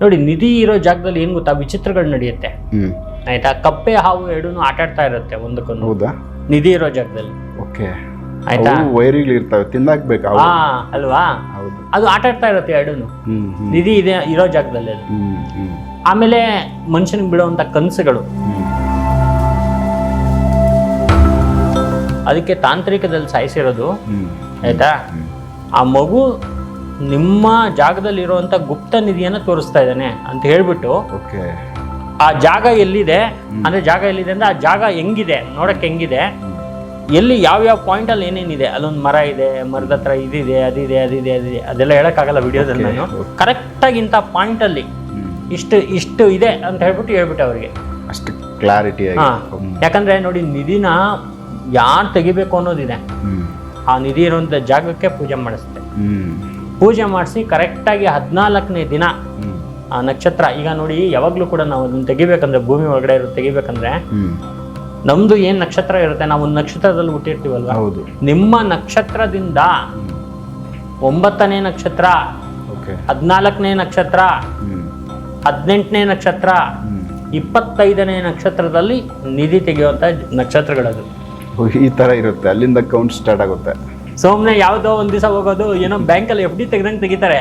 ನೋಡಿ ನಿಧಿ ಇರೋ ಜಾಗದಲ್ಲಿ ಏನ್ ಗೊತ್ತಾ? ವಿಚಿತ್ರಗಳು ನಡೆಯುತ್ತೆ. ಹ್ಮ್. ಆಯ್ತಾ? ಕಪ್ಪೆ ಹಾವು ಎರಡೂ ಆಟಾಡ್ತಾ ಇರುತ್ತೆ ಒಂದಕ್ಕೊಂದು. ಹೌದಾ? ನಿಧಿ ಇರೋ ಜಾಗದಲ್ಲಿ. ಓಕೆ. ಆಯ್ತಾ? ವೈರಿಗಳು ಇರ್ತವೆ ತಿಂದಾಕ್ಬೇಕು ಹಾ ಅಲ್ವಾ? ಹೌದು. ಅದು ಆಟಾಡ್ತಾ ಇರುತ್ತೆ ಎರಡೂ ಹ್ಮ್ ಹ್ಮ್. ನಿಧಿ ಇದೆ ಇರೋ ಜಾಗದಲ್ಲಿ ಅದು. ಹ್ಮ್ ಹ್ಮ್. ಆಮೇಲೆ ಮನುಷ್ಯನಿಗೆ ಬಿಡುವಂತ ಕನಸುಗಳು. ಅದಕ್ಕೆ ತಾಂತ್ರಿಕದಲ್ಲಿ ಸಾಯಿಸಿರೋದು. ಹ್ಮ್. ಆಯ್ತಾ? ಆ ಮಗು ನಿಮ್ಮ ಜಾಗದಲ್ಲಿ ಇರುವಂತ ಗುಪ್ತ ನಿಧಿಯನ್ನ ತೋರಿಸ್ತಾ ಇದ್ದಾನೆ ಅಂತ ಹೇಳ್ಬಿಟ್ಟು ಓಕೆ. ಆ ಜಾಗ ಎಲ್ಲಿದೆ? ಅಂದ್ರೆ ಜಾಗ ಎಲ್ಲಿದೆ ಅಂದ್ರೆ ಆ ಜಾಗ ಹೆಂಗಿದೆ? ನೋಡಕ್ ಹೆಂಗಿದೆ? ಎಲ್ಲಿ ಯಾವ ಯಾವ ಪಾಯಿಂಟ್ ಅಲ್ಲಿ ಏನೇನಿದೆ? ಅಲ್ಲೊಂದು ಮರ ಇದೆ ಮರದ ಹತ್ರ ಇದಿದೆ ಅದಿದೆ ಅದಿದೆ ಅದಿದೆ. ಅದೆಲ್ಲ ಹೇಳಕ್ಕಾಗಲ್ಲ ವಿಡಿಯೋದಲ್ಲಿ ನಾನು. ಕರೆಕ್ಟ್ ಕರೆಕ್ಟಾಗಿ ಇಂಥ ಪಾಯಿಂಟ್ ಅಲ್ಲಿ ಇಷ್ಟು ಇಷ್ಟು ಇದೆ ಅಂತ ಹೇಳ್ಬಿಟ್ಟು ಹೇಳ್ಬಿಟ್ಟು ಅವ್ರಿಗೆ. ಅಷ್ಟು ಕ್ಲಾರಿಟಿ ಯಾಕಂದ್ರೆ ನೋಡಿ ನಿಧಿನ ಯಾರು ತೆಗಿಬೇಕು ಅನ್ನೋದಿದೆ. ಆ ನಿಧಿ ಇರುವಂತ ಜಾಗಕ್ಕೆ ಪೂಜೆ ಮಾಡಿಸುತ್ತೆ. ಹ್ಮ್. ಪೂಜೆ ಮಾಡಿಸಿ ಕರೆಕ್ಟಾಗಿ ಹದಿನಾಲ್ಕನೇ ದಿನ ಆ ನಕ್ಷತ್ರ ಈಗ ನೋಡಿ ಯಾವಾಗಲೂ ಕೂಡ ನಾವು ಅದನ್ನ ತೆಗಿಬೇಕಂದ್ರೆ ಭೂಮಿ ಒಳಗಡೆ ಇರೋದು ತೆಗಿಬೇಕಂದ್ರೆ ನಮ್ದು ಏನ್ ನಕ್ಷತ್ರ ಇರುತ್ತೆ ನಾವು ಒಂದು ನಕ್ಷತ್ರದಲ್ಲಿ ಹುಟ್ಟಿರ್ತೀವಲ್ವಾ? ಹೌದು. ನಿಮ್ಮ ನಕ್ಷತ್ರದಿಂದ ಒಂಬತ್ತನೇ ನಕ್ಷತ್ರ ಹದಿನಾಲ್ಕನೇ ನಕ್ಷತ್ರ ಹದಿನೆಂಟನೇ ನಕ್ಷತ್ರ ಇಪ್ಪತ್ತೈದನೇ ನಕ್ಷತ್ರದಲ್ಲಿ ನಿಧಿ ತೆಗೆಯುವಂತ ನಕ್ಷತ್ರಗಳದು. ಈ ತರ ಇರುತ್ತೆ. ಅಲ್ಲಿಂದ ಕೌಂಟ್ ಸ್ಟಾರ್ಟ್ ಆಗುತ್ತೆ. ಸುಮ್ಮನೆ ಯಾವುದೋ ಒಂದು ದಿವಸ ಹೋಗೋದು, ಏನೋ ಬ್ಯಾಂಕಲ್ಲಿ ಎಫ್ ಡಿ ತೆಗ್ದಂಗೆ ತೆಗಿತಾರೆ.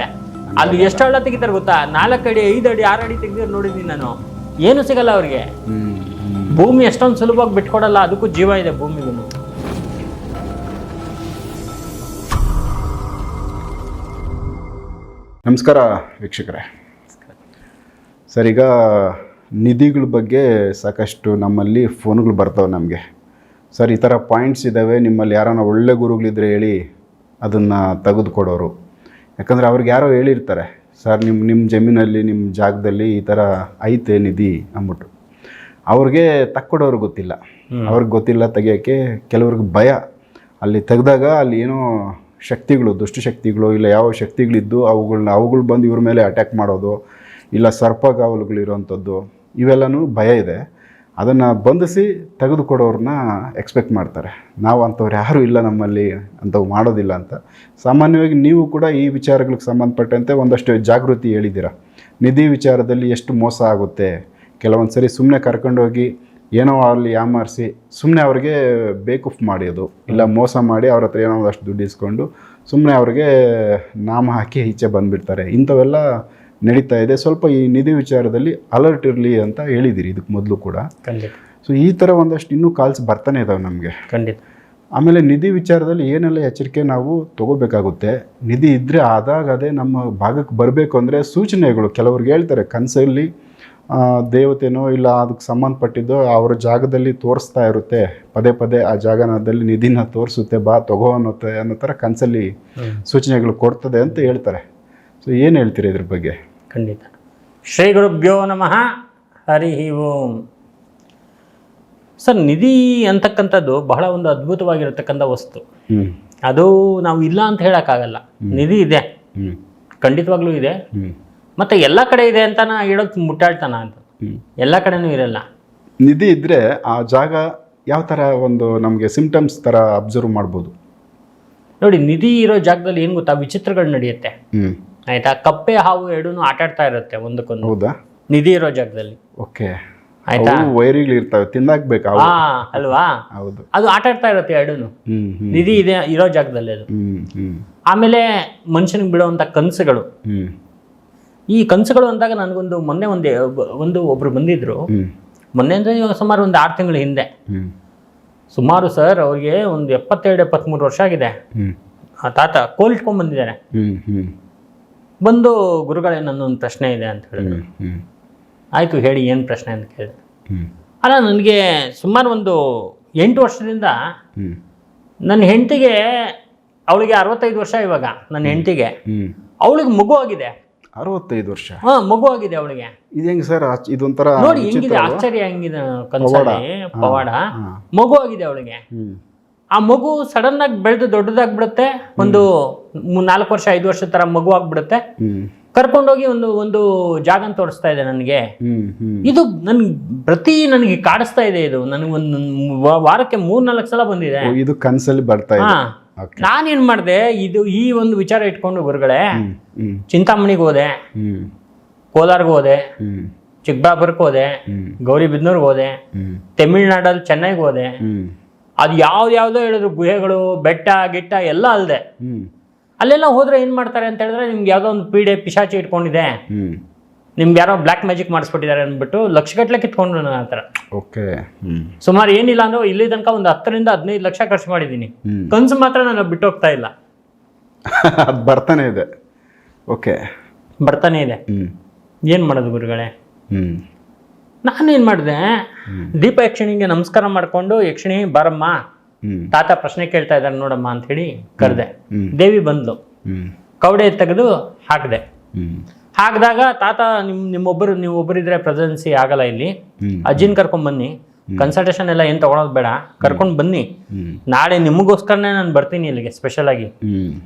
ಅಲ್ಲಿ ಎಷ್ಟು ಹಳ್ಳ ತೆಗಿತಾರೆ ಗೊತ್ತಾ? ನಾಲ್ಕು ಅಡಿ, ಐದು ಅಡಿ, ಆರು ಅಡಿ ತೆಗ್ದಿರೋ ನೋಡಿದ್ದೀನಿ ನಾನು. ಏನು ಸಿಗಲ್ಲ ಅವ್ರಿಗೆ. ಭೂಮಿ ಎಷ್ಟೊಂದು ಸುಲಭವಾಗಿ ಬಿಟ್ಕೊಡಲ್ಲ, ಅದಕ್ಕೂ ಜೀವ ಇದೆ ಭೂಮಿಗೂ ನಮಸ್ಕಾರ ವೀಕ್ಷಕರೇ. ಸರ್, ಈಗ ನಿಧಿಗಳ ಬಗ್ಗೆ ಸಾಕಷ್ಟು ನಮ್ಮಲ್ಲಿ ಫೋನ್ಗಳು ಬರ್ತವೆ ನಮಗೆ. ಸರ್ ಈ ಥರ ಪಾಯಿಂಟ್ಸ್ ಇದ್ದಾವೆ ನಿಮ್ಮಲ್ಲಿ ಯಾರನ್ನ ಒಳ್ಳೆ ಗುರುಗಳಿದ್ರೆ ಹೇಳಿ ಅದನ್ನು ತೆಗೆದುಕೊಡೋರು. ಯಾಕಂದರೆ ಅವ್ರಿಗೆ ಯಾರೋ ಹೇಳಿರ್ತಾರೆ ಸರ್ ನಿಮ್ಮ ನಿಮ್ಮ ಜಮೀನಲ್ಲಿ ನಿಮ್ಮ ಜಾಗದಲ್ಲಿ ಈ ಥರ ಐತೆ ನಿಧಿ ಅಂದ್ಬಿಟ್ಟು. ಅವ್ರಿಗೆ ತಕ್ಕೊಡೋರು ಗೊತ್ತಿಲ್ಲ. ಅವ್ರಿಗೆ ಗೊತ್ತಿಲ್ಲ ತೆಗಿಯೋಕ್ಕೆ. ಕೆಲವ್ರಿಗೆ ಭಯ. ಅಲ್ಲಿ ತೆಗೆದಾಗ ಅಲ್ಲಿ ಏನೋ ಶಕ್ತಿಗಳು ದುಷ್ಟಶಕ್ತಿಗಳು ಇಲ್ಲ ಯಾವ ಶಕ್ತಿಗಳಿದ್ದು ಅವುಗಳನ್ನ ಅವುಗಳು ಬಂದು ಇವ್ರ ಮೇಲೆ ಅಟ್ಯಾಕ್ ಮಾಡೋದು ಇಲ್ಲ ಸರ್ಪಗಾವಲುಗಳು ಇರೋವಂಥದ್ದು ಇವೆಲ್ಲನೂ ಭಯ ಇದೆ. ಅದನ್ನು ಬಂಧಿಸಿ ತೆಗೆದುಕೊಡೋರನ್ನ ಎಕ್ಸ್ಪೆಕ್ಟ್ ಮಾಡ್ತಾರೆ. ನಾವು ಅಂಥವ್ರು ಯಾರೂ ಇಲ್ಲ ನಮ್ಮಲ್ಲಿ ಅಂಥವು ಮಾಡೋದಿಲ್ಲ ಅಂತ. ಸಾಮಾನ್ಯವಾಗಿ ನೀವು ಕೂಡ ಈ ವಿಚಾರಗಳಿಗೆ ಸಂಬಂಧಪಟ್ಟಂತೆ ಒಂದಷ್ಟು ಜಾಗೃತಿ ಹೇಳಿದ್ದೀರ? ನಿಧಿ ವಿಚಾರದಲ್ಲಿ ಎಷ್ಟು ಮೋಸ ಆಗುತ್ತೆ? ಕೆಲವೊಂದು ಸರಿ ಸುಮ್ಮನೆ ಕರ್ಕೊಂಡೋಗಿ ಏನೋ ಅಲ್ಲಿ ಯಾಮಾರಿಸಿ ಸುಮ್ಮನೆ ಅವ್ರಿಗೆ ಬೇಕೂಫ್ ಮಾಡೋದು ಇಲ್ಲ ಮೋಸ ಮಾಡಿ ಅವ್ರ ಹತ್ರ ಏನೋ ಒಂದಷ್ಟು ದುಡ್ಡು ಇಸ್ಕೊಂಡು ಸುಮ್ಮನೆ ಅವ್ರಿಗೆ ನಾಮ ಹಾಕಿ ಈಚೆ ಬಂದುಬಿಡ್ತಾರೆ. ಇಂಥವೆಲ್ಲ ನಡೀತಾ ಇದೆ. ಸ್ವಲ್ಪ ಈ ನಿಧಿ ವಿಚಾರದಲ್ಲಿ ಅಲರ್ಟ್ ಇರಲಿ ಅಂತ ಹೇಳಿದಿರಿ ಇದಕ್ಕೆ ಮೊದಲು ಕೂಡ. ಖಂಡಿತ. ಸೊ ಈ ಥರ ಒಂದಷ್ಟು ಇನ್ನೂ ಕಾಲ್ಸ್ ಬರ್ತಾನೆ ಇದಾವೆ ನಮಗೆ. ಖಂಡಿತ. ಆಮೇಲೆ ನಿಧಿ ವಿಚಾರದಲ್ಲಿ ಏನೆಲ್ಲ ಎಚ್ಚರಿಕೆ ನಾವು ತಗೋಬೇಕಾಗುತ್ತೆ? ನಿಧಿ ಇದ್ದರೆ ಆದಾಗ ಅದೇ ನಮ್ಮ ಭಾಗಕ್ಕೆ ಬರಬೇಕು ಅಂದರೆ ಸೂಚನೆಗಳು. ಕೆಲವ್ರಿಗೆ ಹೇಳ್ತಾರೆ ಕನಸಲ್ಲಿ ದೇವತೆನೋ ಇಲ್ಲ ಅದಕ್ಕೆ ಸಂಬಂಧಪಟ್ಟಿದ್ದೋ ಅವರ ಜಾಗದಲ್ಲಿ ತೋರಿಸ್ತಾ ಇರುತ್ತೆ. ಪದೇ ಪದೇ ಆ ಜಾಗನದಲ್ಲಿ ನಿಧಿನ ತೋರಿಸುತ್ತೆ ಬಾ ತಗೋ ಅನ್ನೋತ್ತೆ ಅನ್ನೋ ಥರ ಕನಸಲ್ಲಿ ಸೂಚನೆಗಳು ಕೊಡ್ತದೆ ಅಂತ ಹೇಳ್ತಾರೆ. ಸೊ ಏನು ಹೇಳ್ತೀರಿ ಇದ್ರ ಬಗ್ಗೆ? ಖಂಡಿತ. ಶ್ರೀ ಗುರುಭ್ಯೋ ನಮಃ ಹರಿ ಓಂ. ಸರ್ ನಿಧಿ ಅಂತಕ್ಕಂಥದ್ದು ಬಹಳ ಒಂದು ಅದ್ಭುತವಾಗಿರತಕ್ಕಂಥ ವಸ್ತು. ಅದು ನಾವು ಇಲ್ಲ ಅಂತ ಹೇಳೋಕ್ಕಾಗಲ್ಲ. ನಿಧಿ ಇದೆ. ಖಂಡಿತವಾಗ್ಲೂ ಇದೆ. ಮತ್ತೆ ಎಲ್ಲ ಕಡೆ ಇದೆ ಅಂತ ನಾ ಹೇಳೋದು ಮುಟ್ಟಾಡ್ತಾನ ಅಂತ. ಎಲ್ಲ ಕಡೆನೂ ಇರಲ್ಲ. ನಿಧಿ ಇದ್ದರೆ ಆ ಜಾಗ ಯಾವ ಥರ ಒಂದು ನಮಗೆ ಸಿಂಪ್ಟಮ್ಸ್ ಥರ ಅಬ್ಸರ್ವ್ ಮಾಡ್ಬೋದು? ನೋಡಿ ನಿಧಿ ಇರೋ ಜಾಗದಲ್ಲಿ ಏನು ಗೊತ್ತಾ? ವಿಚಿತ್ರಗಳು ನಡೆಯುತ್ತೆ. ಆಯ್ತಾ? ಕಪ್ಪೆ ಹಾವು ಎರಡೂ ಆಟ ಆಡ್ತಾ ಇರುತ್ತೆ ಒಂದಕ್ಕೊಂದು. ಹೌದಾ? ನಿಧಿ ಇರೋ ಜಾಗದಲ್ಲಿ. ಓಕೆ. ಆಯ್ತಾ? ವೈರಿಗಳು ಇರ್ತವೆ ತಿಂದಾಕ್ಬೇಕು ಹಾ ಅಲ್ವಾ? ಹೌದು. ಅದು ಆಟ ಆಡ್ತಾ ಇರುತ್ತೆ ಎರಡೂ ನಿಧಿ ಇದೆ ಇರೋ ಜಾಗದಲ್ಲಿ ಅದು. ಆಮೇಲೆ ಮನುಷ್ಯನಿಗೆ ಬಿಡುವಂತ ಕನಸುಗಳು. ಈ ಕನಸುಗಳು ಅಂದಾಗ ನನಗೊಂದು ಮೊನ್ನೆ ಒಂದು ಒಂದು ಒಬ್ರು ಬಂದಿದ್ರು. ಮೊನ್ನೆ ಅಂದರೆ ಸುಮಾರು ಒಂದು ಆರು ತಿಂಗಳ ಹಿಂದೆ. ಸುಮಾರು ಸರ್ ಅವ್ರಿಗೆ ಒಂದು ಎಪ್ಪತ್ತೆರಡು ಎಪ್ಪತ್ತ್ಮೂರು ವರ್ಷ ಆಗಿದೆ. ತಾತ ಕೋಲ್ ಇಟ್ಕೊಂಡ್ ಬಂದಿದ್ದಾರೆ. ಬಂದು ಗುರುಗಳೇ ನನ್ನೊಂದು ಪ್ರಶ್ನೆ ಇದೆ ಅಂತ ಹೇಳಿದ್ರು. ಆಯಿತು ಹೇಳಿ ಏನು ಪ್ರಶ್ನೆ ಅಂತ ಕೇಳಿದೆ ಅಲ್ಲ ನನಗೆ ಸುಮಾರು ಒಂದು ಎಂಟು ವರ್ಷದಿಂದ ನನ್ನ ಹೆಂಡತಿಗೆ ಅವಳಿಗೆ ಅರವತ್ತೈದು ವರ್ಷ ಇವಾಗ ನನ್ನ ಹೆಂಡತಿಗೆ. ಅವಳಿಗೆ ಮಗು ಆಗಿದೆ. ಅರವತ್ತೈದು ವರ್ಷ. ಹಾ ಮಗು ಆಗಿದೆ ಅವಳಿಗೆ. ಇದು ಹೆಂಗ್ ಸರ್ ಇದೊಂಥರ ನೋಡಿ ಹೆಂಗಿದೆ ಆಶ್ಚರ್ಯ ಹೆಂಗಿದೆ ಕನ್ಸಲ್ಲಿ ಪವಾಡ. ಮಗು ಆಗಿದೆ ಅವಳಿಗೆ. ಆ ಮಗು ಸಡನ್ ಆಗಿ ಬೆಳೆದು ದೊಡ್ಡದಾಗ್ಬಿಡುತ್ತೆ. ಒಂದು ನಾಲ್ಕು ವರ್ಷ ಐದು ವರ್ಷ ತರ ಮಗು ಆಗ್ಬಿಡುತ್ತೆ. ಕರ್ಕೊಂಡೋಗಿ ಒಂದು ಒಂದು ಜಾಗನ್ ತೋರಿಸ್ತಾ ಇದೆ ನನಗೆ. ಇದು ನನ್ ಪ್ರತಿ ನನಗೆ ಕಾಡಿಸ್ತಾ ಇದೆ ಇದು. ನನಗೆ ಒಂದು ವಾರಕ್ಕೆ ಮೂರ್ ನಾಲ್ಕು ಸಲ ಬಂದಿದೆ. ಇದು ಕನ್ಸಲ್ಲಿ ಬರ್ತಾ ಇದೆ. ನಾನೇನ್ ಮಾಡಿದೆ ಇದು ಈ ಒಂದು ವಿಚಾರ ಇಟ್ಕೊಂಡು ಗುರುಗಳೇ ಚಿಂತಾಮಣಿಗೆ ಹೋದೆ. ಕೋಲಾರ್ಗೆ ಹೋದೆ. ಚಿಕ್ಕಬಳ್ಳಾಪುರಕ್ಕೆ ಹೋದೆ. ಗೌರಿಬಿದ್ನೂರ್ಗ್ ಹೋದೆ. ತಮಿಳ್ನಾಡಲ್ಲಿ ಚೆನ್ನೈಗೆ ಹೋದೆ. ಅದು ಯಾವ್ದು ಯಾವುದೋ ಹೇಳಿದ್ರು ಗುಹೆಗಳು ಬೆಟ್ಟ ಗಿಟ್ಟ ಎಲ್ಲ ಅಲ್ಲದೆ ಅಲ್ಲೆಲ್ಲ ಹೋದ್ರೆ ಏನು ಮಾಡ್ತಾರೆ ಅಂತ ಹೇಳಿದ್ರೆ ನಿಮ್ಗೆ ಯಾವುದೋ ಒಂದು ಪೀಡೆ ಪಿಶಾಚಿ ಇಟ್ಕೊಂಡಿದೆ. ನಿಮ್ಗೆ ಯಾರೋ ಬ್ಲ್ಯಾಕ್ ಮ್ಯಾಜಿಕ್ ಮಾಡಿಸ್ಬಿಟ್ಟಿದ್ದಾರೆ ಅಂದ್ಬಿಟ್ಟು ಲಕ್ಷಗಟ್ಟಲೆ ಕಿತ್ಕೊಂಡ್ರು ನನ್ನ ಹತ್ರ. ಓಕೆ. ಸುಮಾರು ಏನಿಲ್ಲ ಅಂದ್ರೆ ಇಲ್ಲಿ ತನಕ ಒಂದು ಹತ್ತರಿಂದ ಹದಿನೈದು ಲಕ್ಷ ಖರ್ಚು ಮಾಡಿದ್ದೀನಿ. ಕನ್ಸು ಮಾತ್ರ ನಾನು ಬಿಟ್ಟು ಹೋಗ್ತಾ ಇಲ್ಲ. ಅದು ಬರ್ತಾನೆ ಇದೆ. ಓಕೆ. ಬರ್ತಾನೆ ಇದೆ. ಏನು ಮಾಡೋದು ಗುರುಗಳೇ? ಹ್ಮ್. ನಾನೇನು ಮಾಡಿದೆ? ದೀಪ ಯಕ್ಷಿಣಿಗೆ ನಮಸ್ಕಾರ ಮಾಡಿಕೊಂಡು ಯಕ್ಷಿಣಿ ಬರಮ್ಮ ತಾತ ಪ್ರಶ್ನೆ ಕೇಳ್ತಾ ಇದ್ದಾರೆ ನೋಡಮ್ಮ ಅಂತ ಹೇಳಿ ಕರೆದೆ. ದೇವಿ ಬಂದ್ಲು. ಕೌಡೆ ಕವಡೆ ತೆಗೆದು ಹಾಕಿದೆ. ಹಾಕಿದಾಗ ತಾತ ನಿಮ್ ನಿಮ್ಮೊಬ್ಬರು ನೀವು ಇದ್ರೆ ಪ್ರೆಸೆನ್ಸಿ ಆಗಲ್ಲ ಇಲ್ಲಿ. ಅಜ್ಜಿನ್ ಅಜ್ಜಿನ ಕರ್ಕೊಂಡ್ ಬನ್ನಿ. ಕನ್ಸಲ್ಟೇಷನ್ ಎಲ್ಲ ಏನು ತಗೊಳೋದು ಬೇಡ. ಕರ್ಕೊಂಡು ಬನ್ನಿ. ನಾಳೆ ನಿಮಗೋಸ್ಕರನೇ ನಾನು ಬರ್ತೀನಿ ಇಲ್ಲಿಗೆ ಸ್ಪೆಷಲ್ ಆಗಿ.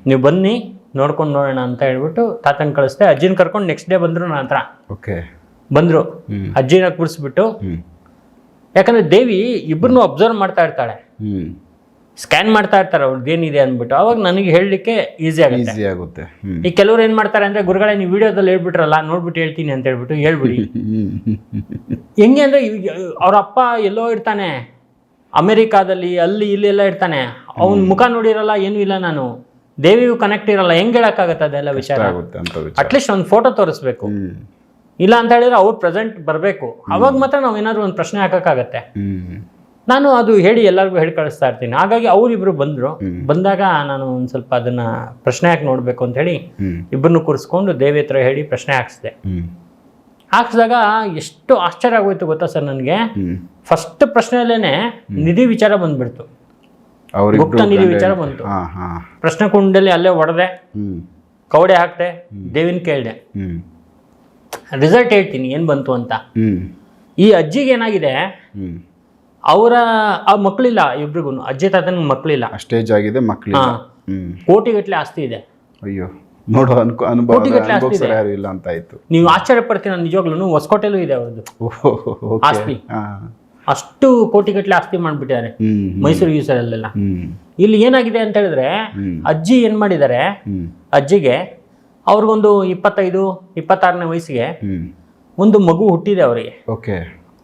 ನೀವು ಬನ್ನಿ ನೋಡ್ಕೊಂಡು ನೋಡೋಣ ಅಂತ ಹೇಳ್ಬಿಟ್ಟು ತಾತನ ಕಳಿಸ್ದೆ. ಅಜ್ಜಿನ ಕರ್ಕೊಂಡು ನೆಕ್ಸ್ಟ್ ಡೇ ಬಂದ್ರು ನನ್ನ ಹತ್ರ. ಓಕೆ ಬಂದರು. ಅಜ್ಜಿನ ಕೂರಿಸ್ಬಿಟ್ಟು. ಯಾಕಂದ್ರೆ ದೇವಿ ಇಬ್ಬರನ್ನು ಅಬ್ಸರ್ವ್ ಮಾಡ್ತಾ ಇರ್ತಾಳೆ. ಹ್ಮ್. ಸ್ಕ್ಯಾನ್ ಮಾಡ್ತಾ ಇರ್ತಾರೆ ಅವ್ರದ್ದು ಏನಿದೆ ಅಂದ್ಬಿಟ್ಟು. ಅವಾಗ ನನಗೆ ಹೇಳಲಿಕ್ಕೆ ಈಸಿ ಆಗುತ್ತೆ. ಈಸಿ ಆಗುತ್ತೆ. ಈ ಕೆಲವ್ರು ಏನು ಮಾಡ್ತಾರೆ ಅಂದ್ರೆ ಗುರುಗಳೇ ನೀವು ವಿಡಿಯೋದಲ್ಲಿ ಹೇಳ್ಬಿಟ್ರಲ್ಲ ನೋಡ್ಬಿಟ್ಟು ಹೇಳ್ತೀನಿ ಅಂತ ಹೇಳ್ಬಿಟ್ಟು ಹೇಳ್ಬಿಡಿ. ಹೆಂಗೆ ಅಂದ್ರೆ ಅವ್ರ ಅಪ್ಪ ಎಲ್ಲೋ ಇರ್ತಾನೆ. ಅಮೆರಿಕಾದಲ್ಲಿ ಅಲ್ಲಿ ಇಲ್ಲಿ ಎಲ್ಲ ಇರ್ತಾನೆ. ಅವನ ಮುಖ ನೋಡಿರಲ್ಲ ಏನೂ ಇಲ್ಲ ನಾನು. ದೇವಿಗೂ ಕನೆಕ್ಟ್ ಇರಲ್ಲ. ಹೆಂಗ್ ಹೇಳೋಕ್ಕಾಗತ್ತೆ ಅದೆಲ್ಲ ವಿಚಾರ? ಆಗುತ್ತೆ ಅಂತ ವಿಚಾರ. ಅಟ್ಲೀಸ್ಟ್ ಒಂದು ಫೋಟೋ ತೋರಿಸ್ಬೇಕು. ಇಲ್ಲ ಅಂತ ಹೇಳಿದ್ರೆ ಅವ್ರು ಪ್ರೆಸೆಂಟ್ ಬರಬೇಕು. ಅವಾಗ ಮಾತ್ರ ನಾವು ಏನಾದ್ರು ಒಂದು ಪ್ರಶ್ನೆ ಹಾಕೋಕ್ಕಾಗತ್ತೆ. ನಾನು ಅದು ಹೇಳಿ ಎಲ್ಲರಿಗೂ ಹೇಳಿ ಕಳಿಸ್ತಾ ಇರ್ತೀನಿ. ಹಾಗಾಗಿ ಅವರಿಬ್ರು ಬಂದರು. ಬಂದಾಗ ನಾನು ಒಂದು ಸ್ವಲ್ಪ ಅದನ್ನ ಪ್ರಶ್ನೆ ಹಾಕಿ ನೋಡಬೇಕು ಅಂತ ಹೇಳಿ ಇಬ್ಬರನ್ನು ಕೂರಿಸ್ಕೊಂಡು ದೇವಿ ಹತ್ರ ಹೇಳಿ ಪ್ರಶ್ನೆ ಹಾಕಿಸ್ದೆ. ಹಾಕ್ಸಿದಾಗ ಎಷ್ಟು ಆಶ್ಚರ್ಯ ಆಗೋಯ್ತು ಗೊತ್ತಾ ಸರ್ ನನಗೆ? ಫಸ್ಟ್ ಪ್ರಶ್ನೆಯಲ್ಲೇನೆ ನಿಧಿ ವಿಚಾರ ಬಂದ್ಬಿಡ್ತು. ಗುಪ್ತ ನಿಧಿ ವಿಚಾರ ಬಂತು. ಪ್ರಶ್ನೆ ಕುಂಡಲ್ಲಿ ಅಲ್ಲೇ ಹೊಡೆದೆ ಕೌಡೆ ಕವಡೆ ಹಾಕ್ದೆ. ದೇವಿನ ಕೇಳಿದೆ. ರಿಸಲ್ಟ್ ಹೇಳ್ತೀನಿ ಏನು ಬಂತು ಅಂತ. ಈ ಅಜ್ಜಿಗೆ ಏನಾಗಿದೆ? ಅವರ ಆ ಮಕ್ಕಳಿಲ್ಲ ಇಬ್ರಿಗೂ ಅಜ್ಜಿ ತಾತನ ಮಕ್ಕಳಿಲ್ಲ ಸ್ಟೇಜ್ ಆಗಿದೆ ಮಕ್ಕಳು ಕೋಟಿಗಟ್ಟಲೆ ಆಸ್ತಿ ಇದೆ. ಅಯ್ಯೋ ನೋಡು ಅನ್ಕೋ ಅನುಭವ ಇಲ್ಲ ಅಂತ ಆಯ್ತು. ನೀವು ಆಶ್ಚರ್ಯ ಪಡ್ತೀರ ನಿಜವಾಗ್ಲೂ ಹೊಸಕೋಟೆಲೂ ಇದೆ ಅವ್ರದ್ದು. ಆಸ್ತಿ. ಅಷ್ಟು ಕೋಟಿಗಟ್ಟಲೆ ಆಸ್ತಿ ಮಾಡ್ಬಿಟ್ಟಿದ್ದಾರೆ ಮೈಸೂರು ಗೀಸರಲ್ಲೆಲ್ಲ ಇಲ್ಲಿ ಏನಾಗಿದೆ ಅಂತ ಹೇಳಿದ್ರೆ ಅಜ್ಜಿ ಏನ್ ಮಾಡಿದ್ದಾರೆ? ಅಜ್ಜಿಗೆ ಅವ್ರಿಗೊಂದು ಇಪ್ಪತ್ತೈದು ಇಪ್ಪತ್ತಾರನೇ ವಯಸ್ಸಿಗೆ ಒಂದು ಮಗು ಹುಟ್ಟಿದೆ ಅವರಿಗೆ. ಓಕೆ.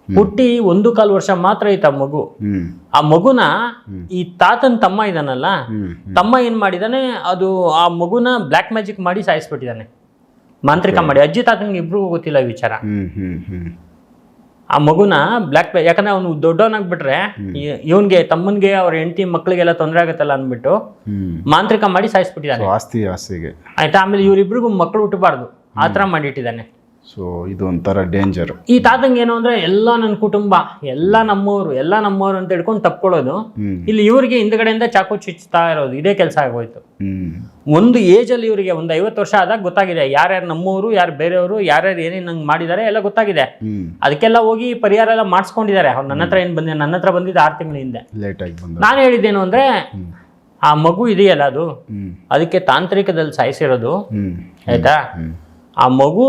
ಹುಟ್ಟಿ ಒಂದು ಕಾಲು ವರ್ಷ ಮಾತ್ರ ಐತೆ ಆ ಮಗು. ಆ ಮಗುನ ಈ ತಾತನ ತಮ್ಮ ಇದಾನಲ್ಲ ತಮ್ಮ ಏನ್ ಮಾಡಿದಾನೆ ಅದು ಆ ಮಗುನ ಬ್ಲ್ಯಾಕ್ ಮ್ಯಾಜಿಕ್ ಮಾಡಿ ಸಾಯಿಸ್ಬಿಟ್ಟಿದ್ದಾನೆ ಮಾಂತ್ರಿಕ ಮಾಡಿ. ಅಜ್ಜಿ ತಾತನಿಗೆ ಇಬ್ರಿಗೂ ಗೊತ್ತಿಲ್ಲ ಈ ವಿಚಾರ. ಆ ಮಗುನ ಬ್ಲ್ಯಾಕ್ ಯಾಕಂದ್ರೆ ಅವ್ನು ದೊಡ್ಡವನಾಗ್ಬಿಟ್ರೆ ಇವನ್ಗೆ ತಮ್ಮನ್ಗೆ ಅವ್ರ ಹೆಂಡತಿ ಮಕ್ಳಿಗೆಲ್ಲ ತೊಂದರೆ ಆಗತ್ತಲ್ಲ ಅಂದ್ಬಿಟ್ಟು ಮಾಂತ್ರಿಕ ಮಾಡಿ ಸಾಯಿಸ್ಬಿಟ್ಟಿದ್ದಾನೆ ಸೊ ಆಸ್ತಿ ಆಸ್ತಿಗೆ. ಆಯ್ತಾ? ಆಮೇಲೆ ಇವರಿಬ್ರಿಗೂ ಮಕ್ಕಳು ಹುಟ್ಟಬಾರ್ದು. ಆ ಥರ ಮಾಡಿಟ್ಟಿದ್ದಾನೆ. ಸೊ ಇದು ಒಂಥರ ಡೇಂಜರ್ ಈ ತಾತಂಗೆ ಏನು ಅಂದ್ರೆ ಎಲ್ಲ ನನ್ನ ಕುಟುಂಬ ಎಲ್ಲ ನಮ್ಮವರು ಎಲ್ಲ ನಮ್ಮವರು ಅಂತ ಹಿಡ್ಕೊಂಡು ತಪ್ಕೊಳ್ಳೋದು. ಇಲ್ಲಿ ಇವರಿಗೆ ಹಿಂದ್ಗಡೆಯಿಂದ ಚಾಕು ಚುಚ್ತಾ ಇರೋದು ಇದೇ ಕೆಲಸ ಆಗೋಯ್ತು. ಒಂದು ಏಜ್ ಅಲ್ಲಿ ಇವರಿಗೆ ಒಂದು ಐವತ್ತು ವರ್ಷ ಆದಾಗ ಗೊತ್ತಾಗಿದೆ ಯಾರ್ಯಾರು ನಮ್ಮವರು ಯಾರು ಬೇರೆಯವರು ಯಾರ್ಯಾರು ಏನೇನು ನಂಗೆ ಮಾಡಿದ್ದಾರೆ ಎಲ್ಲ ಗೊತ್ತಾಗಿದೆ. ಅದಕ್ಕೆಲ್ಲ ಹೋಗಿ ಪರಿಹಾರ ಎಲ್ಲ ಮಾಡಿಸ್ಕೊಂಡಿದ್ದಾರೆ. ಅವ್ರು ನನ್ನ ಹತ್ರ ಏನು ಬಂದಿದೆ ನನ್ನ ಹತ್ರ ಬಂದಿದ್ದು ಆರು ತಿಂಗಳ ಹಿಂದೆ. ನಾನು ಹೇಳಿದ್ದೇನು ಅಂದ್ರೆ ಆ ಮಗು ಇದೆಯಲ್ಲ ಅದು ಅದಕ್ಕೆ ತಾಂತ್ರಿಕದಲ್ಲಿ ಸಾಯಿಸಿರೋದು. ಆಯ್ತಾ? ಆ ಮಗು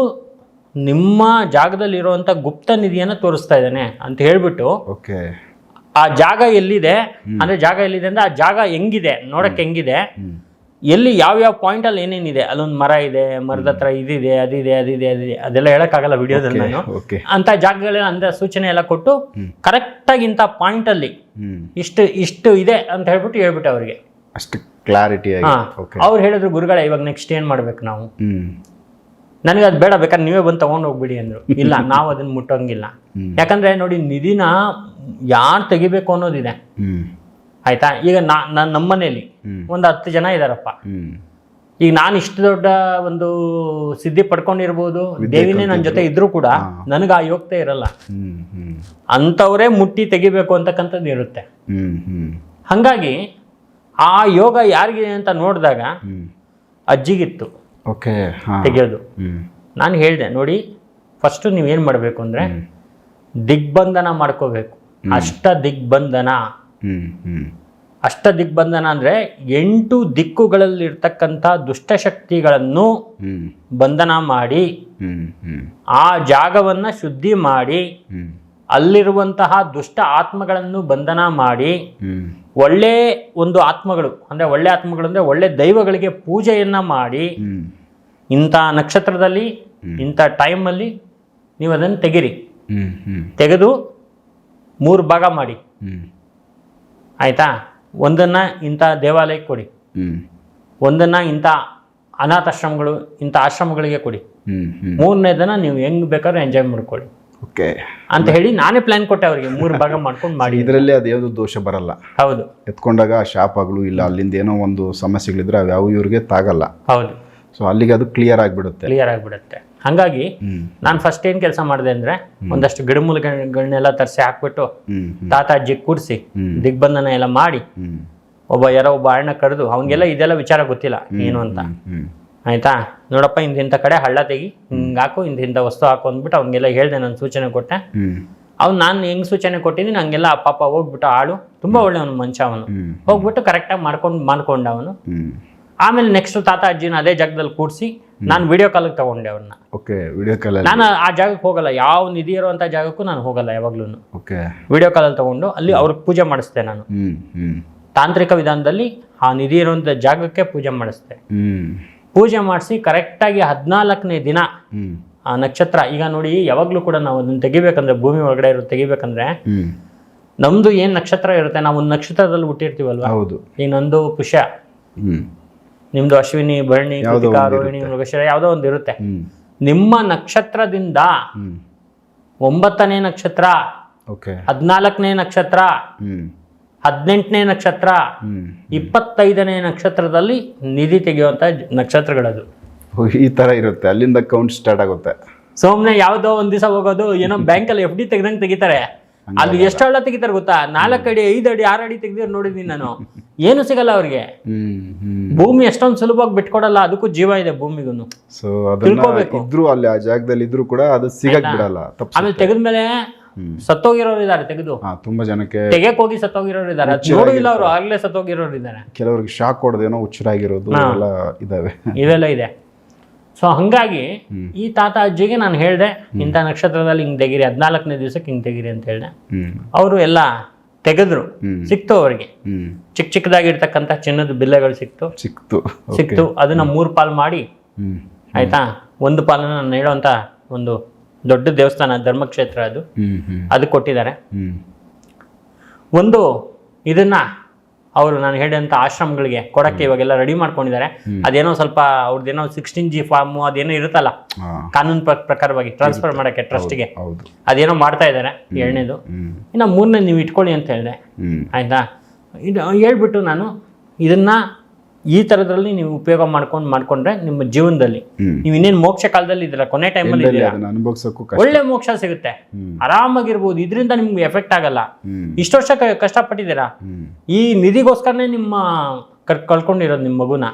ನಿಮ್ಮ ಜಾಗದಲ್ಲಿರುವಂಥ ಗುಪ್ತ ನಿಧಿಯನ್ನು ತೋರಿಸ್ತಾ ಇದ್ದಾನೆ ಅಂತ ಹೇಳ್ಬಿಟ್ಟು ಓಕೆ. ಆ ಜಾಗ ಎಲ್ಲಿದೆ? ಅಂದ್ರೆ ಜಾಗ ಎಲ್ಲಿದೆ ಅಂದ್ರೆ ಆ ಜಾಗ ಹೆಂಗಿದೆ? ನೋಡಕ್ಕೆ ಹೆಂಗಿದೆ? ಎಲ್ಲಿ ಯಾವ ಯಾವ ಪಾಯಿಂಟ್ ಅಲ್ಲಿ ಏನೇನಿದೆ? ಅಲ್ಲೊಂದು ಮರ ಇದೆ ಮರದ ಹತ್ರ ಇದಿದೆ ಅದಿದೆ ಅದಿದೆ ಅದಿದೆ ಅದೆಲ್ಲ ಹೇಳಕ್ಕಾಗಲ್ಲ ವಿಡಿಯೋದಲ್ಲಿ ನಾನು. ಅಂತ ಜಾಗಗಳ ಅಂದ್ರೆ ಸೂಚನೆ ಎಲ್ಲ ಕೊಟ್ಟು ಕರೆಕ್ಟ್ ಆಗಿ ಇಂಥ ಪಾಯಿಂಟ್ ಅಲ್ಲಿ ಇಷ್ಟು ಇಷ್ಟು ಇದೆ ಅಂತ ಹೇಳ್ಬಿಟ್ಟು ಹೇಳ್ಬಿಟ್ಟು ಅವ್ರಿಗೆ. ಅಷ್ಟು ಕ್ಲಾರಿಟಿ ಅವ್ರು ಹೇಳಿದ್ರು ಗುರುಗಳೇ ಇವಾಗ ನೆಕ್ಸ್ಟ್ ಏನ್ ಮಾಡ್ಬೇಕು ನಾವು? ನನಗೆ ಅದು ಬೇಡ ಬೇಕಾದ್ರೆ ನೀವೇ ಬಂದು ತಗೊಂಡು ಹೋಗ್ಬಿಡಿ ಅಂದ್ರು. ಇಲ್ಲ ನಾವು ಅದನ್ನು ಮುಟ್ಟೋಂಗಿಲ್ಲ. ಯಾಕಂದರೆ ನೋಡಿ ನಿಧಿನ ಯಾರು ತೆಗಿಬೇಕು ಅನ್ನೋದಿದೆ. ಆಯಿತಾ? ಈಗ ನಾ ನಾನು ನಮ್ಮ ಮನೇಲಿ ಒಂದು ಹತ್ತು ಜನ ಇದ್ದಾರಪ್ಪ ಈಗ ನಾನು ಇಷ್ಟು ದೊಡ್ಡ ಒಂದು ಸಿದ್ಧಿ ಪಡ್ಕೊಂಡಿರ್ಬೋದು ದೇವಿನೇ ನನ್ನ ಜೊತೆ ಇದ್ರೂ ಕೂಡ ನನಗೆ ಆ ಯೋಗ್ಯತೆ ಇರಲ್ಲ. ಅಂಥವರೇ ಮುಟ್ಟಿ ತೆಗಿಬೇಕು ಅಂತಕ್ಕಂಥದ್ದು ಇರುತ್ತೆ. ಹಾಗಾಗಿ ಆ ಯೋಗ ಯಾರಿಗಿದೆ ಅಂತ ನೋಡಿದಾಗ ಅಜ್ಜಿಗಿತ್ತು. ಓಕೆ ತೆಗೆಯೋದು. ನಾನು ಹೇಳಿದೆ ನೋಡಿ ಫಸ್ಟು ನೀವೇನು ಮಾಡಬೇಕು ಅಂದರೆ ದಿಗ್ಬಂಧನ ಮಾಡ್ಕೋಬೇಕು. ಅಷ್ಟ ದಿಗ್ಬಂಧನ. ಅಷ್ಟ ದಿಗ್ಬಂಧನ ಅಂದರೆ ಎಂಟು ದಿಕ್ಕುಗಳಲ್ಲಿರ್ತಕ್ಕಂಥ ದುಷ್ಟಶಕ್ತಿಗಳನ್ನು ಬಂಧನ ಮಾಡಿ ಆ ಜಾಗವನ್ನು ಶುದ್ಧಿ ಮಾಡಿ ಅಲ್ಲಿರುವಂತಹ ದುಷ್ಟ ಆತ್ಮಗಳನ್ನು ಬಂಧನ ಮಾಡಿ ಒಳ್ಳೆ ಒಂದು ಆತ್ಮಗಳು ಅಂದರೆ ಒಳ್ಳೆ ಆತ್ಮಗಳು ಅಂದರೆ ಒಳ್ಳೆ ದೈವಗಳಿಗೆ ಪೂಜೆಯನ್ನು ಮಾಡಿ ಇಂಥ ನಕ್ಷತ್ರದಲ್ಲಿ ಇಂಥ ಟೈಮಲ್ಲಿ ನೀವು ಅದನ್ನು ತೆಗೀರಿ. ತೆಗೆದು ಮೂರು ಭಾಗ ಮಾಡಿ. ಹ್ಮ್. ಆಯಿತಾ? ಒಂದನ್ನು ಇಂಥ ದೇವಾಲಯಕ್ಕೆ ಕೊಡಿ. ಹ್ಮ್. ಒಂದನ್ನು ಇಂಥ ಅನಾಥಾಶ್ರಮಗಳು ಇಂಥ ಆಶ್ರಮಗಳಿಗೆ ಕೊಡಿ. ಮೂರನೇದನ್ನು ನೀವು ಹೆಂಗೆ ಬೇಕಾದ್ರೂ ಎಂಜಾಯ್ ಮಾಡ್ಕೊಳ್ಳಿ. ಓಕೆ. ಅಂತ ಹೇಳಿ ನಾನೇ ಪ್ಲಾನ್ ಕೊಟ್ಟೆ ಅವರಿಗೆ ಮೂರು ಭಾಗ ಮಾಡ್ಕೊಂಡು ಮಾಡಿ. ಇದರಲ್ಲಿ ಅದ್ಯಾವುದು ದೋಷ ಬರಲ್ಲ. ಹೌದು. ಎತ್ಕೊಂಡಾಗ ಶಾಪಗಳು ಇಲ್ಲ ಅಲ್ಲಿಂದ ಏನೋ ಒಂದು ಸಮಸ್ಯೆಗಳಿದ್ರೆ ಅವು ಯಾವ ಇವ್ರಿಗೆ ತಾಗಲ್ಲ. ಹೌದು. ಸೊ ಅಲ್ಲಿಗೆ ಅದು ಕ್ಲಿಯರ್ ಆಗಿಬಿಡುತ್ತೆ. ಕ್ಲಿಯರ್ ಆಗಿಬಿಡುತ್ತೆ. ಹಾಗಾಗಿ ನಾನು ಫಸ್ಟ್ ಏನು ಕೆಲಸ ಮಾಡಿದೆ ಅಂದ್ರೆ ಒಂದಷ್ಟು ಗಿಡಮೂಲಿಕೆಗಳನ್ನೆಲ್ಲ ತರಿಸಿ ಹಾಕ್ಬಿಟ್ಟು ತಾತ ಅಜ್ಜಿ ಕೂರಿಸಿ ದಿಗ್ಬಂಧನ ಎಲ್ಲ ಮಾಡಿ ಒಬ್ಬ ಯಾರೋ ಒಬ್ಬ ಅಣ್ಣ ಕರೆದು ಅವನಿಗೆಲ್ಲ ಇದೆಲ್ಲ ವಿಚಾರ ಗೊತ್ತಿಲ್ಲ ಏನು ಅಂತ. ಆಯ್ತಾ? ನೋಡಪ್ಪ ಇಂತಿಂಥ ಕಡೆ ಹಳ್ಳ ತೆಗಿ ಹಿಂಗೆ ಹಾಕು ಇಂತಿಂಥ ವಸ್ತು ಹಾಕು ಅಂದ್ಬಿಟ್ಟು ಅವನಿಗೆಲ್ಲ ಹೇಳಿದೆ ನಾನು ಸೂಚನೆ ಕೊಟ್ಟೆ. ಅವ್ನ್ ನಾನು ಹೆಂಗ್ ಸೂಚನೆ ಕೊಟ್ಟಿದ್ದೀನಿ ಹಂಗೆಲ್ಲ ಅಪ್ಪ ಪಾಪ ಹೋಗ್ಬಿಟ್ಟು ಆಳು. ತುಂಬ ಒಳ್ಳೆಯವನು ಮನುಷ್ಯ ಅವನು. ಹೋಗ್ಬಿಟ್ಟು ಕರೆಕ್ಟಾಗಿ ಮಾಡ್ಕೊಂಡು ಮಾಡ್ಕೊಂಡ ಅವನು ಆಮೇಲೆ ನೆಕ್ಸ್ಟ್ ತಾತ ಅಜ್ಜಿನ ಅದೇ ಜಾಗದಲ್ಲಿ ಕೂಡಿಸಿ ನಾನು ವಿಡಿಯೋ ಕಾಲ್ ತಗೊಂಡೆ ಅವ್ರನ್ನ ಓಕೆ ವಿಡಿಯೋ ಕಾಲಲ್ಲಿ ನಾನು ಆ ಜಾಗಕ್ಕೆ ಹೋಗಲ್ಲ ಯಾವ ನಿಧಿ ಇರುವಂತ ಜಾಗಕ್ಕೂ ನಾನು ಹೋಗಲ್ಲ ಯಾವಾಗ್ಲೂ ಓಕೆ ವಿಡಿಯೋ ಕಾಲಲ್ಲಿ ತಗೊಂಡು ಅಲ್ಲಿ ಅವ್ರಿಗೆ ಪೂಜೆ ಮಾಡಿಸ್ದೆ ನಾನು. ತಾಂತ್ರಿಕ ವಿಧಾನದಲ್ಲಿ ಆ ನಿಧಿ ಇರುವಂತ ಜಾಗಕ್ಕೆ ಪೂಜೆ ಮಾಡಿಸ್ದೆ. ಪೂಜೆ ಮಾಡಿಸಿ ಕರೆಕ್ಟಾಗಿ ಹದಿನಾಲ್ಕನೇ ದಿನ ಆ ನಕ್ಷತ್ರ ಈಗ ನೋಡಿ ಯಾವಾಗಲೂ ಕೂಡ ನಾವು ಅದನ್ನ ತೆಗಿಬೇಕಂದ್ರೆ ಭೂಮಿ ಒಳಗಡೆ ಇರೋ ತೆಗಿಬೇಕಂದ್ರೆ ನಮ್ದು ಏನ್ ನಕ್ಷತ್ರ ಇರುತ್ತೆ ನಾವು ಒಂದು ನಕ್ಷತ್ರದಲ್ಲಿ ಹುಟ್ಟಿರ್ತೀವಲ್ವಾ? ಹೌದು. ಈ ನಂದು ಪುಷ್ಯ. ನಿಮ್ದು ಅಶ್ವಿನಿ ಭರಣಿ ಕೃತಿಕಾ ರೋಹಿಣಿ ಮೃಗಶಿರ ಯಾವುದೋ ಒಂದು ಇರುತ್ತೆ. ನಿಮ್ಮ ನಕ್ಷತ್ರದಿಂದ ಒಂಬತ್ತನೇ ನಕ್ಷತ್ರ ಓಕೆ. ಹದಿನಾಲ್ಕನೇ ನಕ್ಷತ್ರ ಹ್ಮ್. ಹದಿನೆಂಟನೇ ನಕ್ಷತ್ರ ಹ್ಮ್. ಇಪ್ಪತ್ತೈದನೇ ನಕ್ಷತ್ರದಲ್ಲಿ ನಿಧಿ ತೆಗೆಯುವಂತ ಜ- ನಕ್ಷತ್ರಗಳದು. ಓ, ಈ ತರ ಇರುತ್ತೆ. ಅಲ್ಲಿಂದ ಕೌಂಟ್ ಸ್ಟಾರ್ಟ್ ಆಗುತ್ತೆ. ಸೋಮ್ನೆ ಯಾವ್ದೋ ಒಂದ್ ದಿವಸ ಹೋಗೋದು ಏನೋ ಬ್ಯಾಂಕಲ್ಲಿ ಎಫ್ ಡಿ ತೆಗ್ದಂಗೆ ತೆಗಿತಾರೆ. ಅಲ್ಲಿ ಎಷ್ಟು ಹಳ್ಳ ತೆಗಿತಾರೆ ಗೊತ್ತಾ? ನಾಲ್ಕು ಅಡಿ ಐದು ಅಡಿ ಆರು ಅಡಿ ತೆಗ್ದಿರೋ ನೋಡಿದೀನಿ ನಾನು. ಏನು ಸಿಗಲ್ಲ ಅವ್ರಿಗೆ. ಭೂಮಿ ಎಷ್ಟೊಂದು ಸುಲಭವಾಗಿ ಬಿಟ್ಕೊಡಲ್ಲ ಅದಕ್ಕೂ ಜೀವ ಇದೆ ಭೂಮಿಗೂ ಸೊ. ಇದ್ರು ಅಲ್ಲಿ ಆ ಜಾಗದಲ್ಲಿ ಇದ್ರು ಕೂಡ ಅದು ಸಿಗಕ್ ಬಿಡಲ್ಲ ಆಮೇಲೆ ತೆಗೆದ್ಮೇಲೆ. ಸತ್ತೋಗಿರೋರು ಇದ್ದಾರೆ ತೆಗೆದು. ತುಂಬಾ ಜನಕ್ಕೆ ತೆಗೆಕ್ ಹೋಗಿ ಸತ್ತೋಗಿರೋರು ಇದ್ದಾರೆ ನೋಡಿಲ್ಲ ನೋಡು ಇಲ್ಲ ಅವರು ಆಗ್ಲೇ ಸತ್ತೋಗಿರೋರು ಇದ್ದಾರೆ ಕೆಲವರಿಗೆ ಶಾಕ್ ಹೊಡೆದೇನೋ ಹುಚ್ಚರಾಗಿರೋದು ಎಲ್ಲ ಇದಾವೆ. ಇವೆಲ್ಲ ಇದೆ. ಸೊ ಹಂಗಾಗಿ ಈ ತಾತ ಅಜ್ಜಿಗೆ ನಾನು ಹೇಳಿದೆ ಇಂಥ ನಕ್ಷತ್ರದಲ್ಲಿ ಹಿಂಗೆ ತೆಗೀರಿ ಹದಿನಾಲ್ಕನೇ ದಿವಸಕ್ಕೆ ಹಿಂಗೆ ತೆಗೀರಿ ಅಂತ ಹೇಳಿದೆ. ಅವರು ಎಲ್ಲ ತೆಗೆದ್ರು ಸಿಕ್ತು ಅವರಿಗೆ. ಚಿಕ್ಕ ಚಿಕ್ಕದಾಗಿರ್ತಕ್ಕಂಥ ಚಿನ್ನದ ಬಿಲ್ಲೆಗಳು ಸಿಕ್ತು. ಸಿಕ್ತು. ಸಿಕ್ತು. ಅದನ್ನ ಮೂರು ಪಾಲು ಮಾಡಿ ಆಯ್ತಾ? ಒಂದು ಪಾಲನ್ನ ನಾನು ಹೇಳುವಂತ ಒಂದು ದೊಡ್ಡ ದೇವಸ್ಥಾನ ಧರ್ಮಕ್ಷೇತ್ರ ಅದು. ಅದು ಕೊಟ್ಟಿದ್ದಾರೆ. ಒಂದು ಇದನ್ನ ಅವರು ನಾನು ಹೇಳಿದಂಥ ಆಶ್ರಮಗಳಿಗೆ ಕೊಡಕ್ಕೆ ಇವಾಗೆಲ್ಲ ರೆಡಿ ಮಾಡ್ಕೊಂಡಿದ್ದಾರೆ. ಅದೇನೋ ಸ್ವಲ್ಪ ಅವ್ರದ್ದೇನೋ ಸಿಕ್ಸ್ಟೀನ್ ಜಿ ಫಾರ್ಮ್ ಅದೇನೋ ಇರುತ್ತಲ್ಲ ಕಾನೂನು ಪ್ರಕಾರವಾಗಿ ಟ್ರಾನ್ಸ್ಫರ್ ಮಾಡೋಕ್ಕೆ ಟ್ರಸ್ಟ್ಗೆ ಅದೇನೋ ಮಾಡ್ತಾ ಇದ್ದಾರೆ ಎರಡನೇದು. ಇನ್ನು ಮೂರನೇ ನೀವು ಇಟ್ಕೊಳ್ಳಿ ಅಂತ ಹೇಳಿದೆ. ಆಯಿತಾ? ಇದು ಹೇಳ್ಬಿಟ್ಟು ನಾನು ಇದನ್ನ ಈ ತರದ್ರಲ್ಲಿ ನೀವು ಉಪಯೋಗ ಮಾಡ್ಕೊಂಡು ಮಾಡ್ಕೊಂಡ್ರೆ ನಿಮ್ಮ ಜೀವನದಲ್ಲಿ ನೀವು ಇನ್ನೇನು ಮೋಕ್ಷ ಕಾಲದಲ್ಲಿ ಇದ್ದೀರಾ? ಕೊನೆ ಟೈಮಲ್ಲಿ ಅಲ್ಲಿ ಇದ್ದೀರಾ? ಅನುಭವಿಸೋಕ್ಕೂ ಒಳ್ಳೆ ಮೋಕ್ಷ ಸಿಗುತ್ತೆ. ಆರಾಮಾಗಿರ್ಬೋದು. ಇದರಿಂದ ನಿಮ್ಗೆ ಎಫೆಕ್ಟ್ ಆಗಲ್ಲ. ಇಷ್ಟು ವರ್ಷ ಕಷ್ಟಪಟ್ಟಿದ್ದೀರಾ? ಈ ನಿಧಿಗೋಸ್ಕರನೇ ನಿಮ್ಮ ಕರ್ ಕಳ್ಕೊಂಡಿರೋದು ನಿಮ್ಮ ಮಗುನ.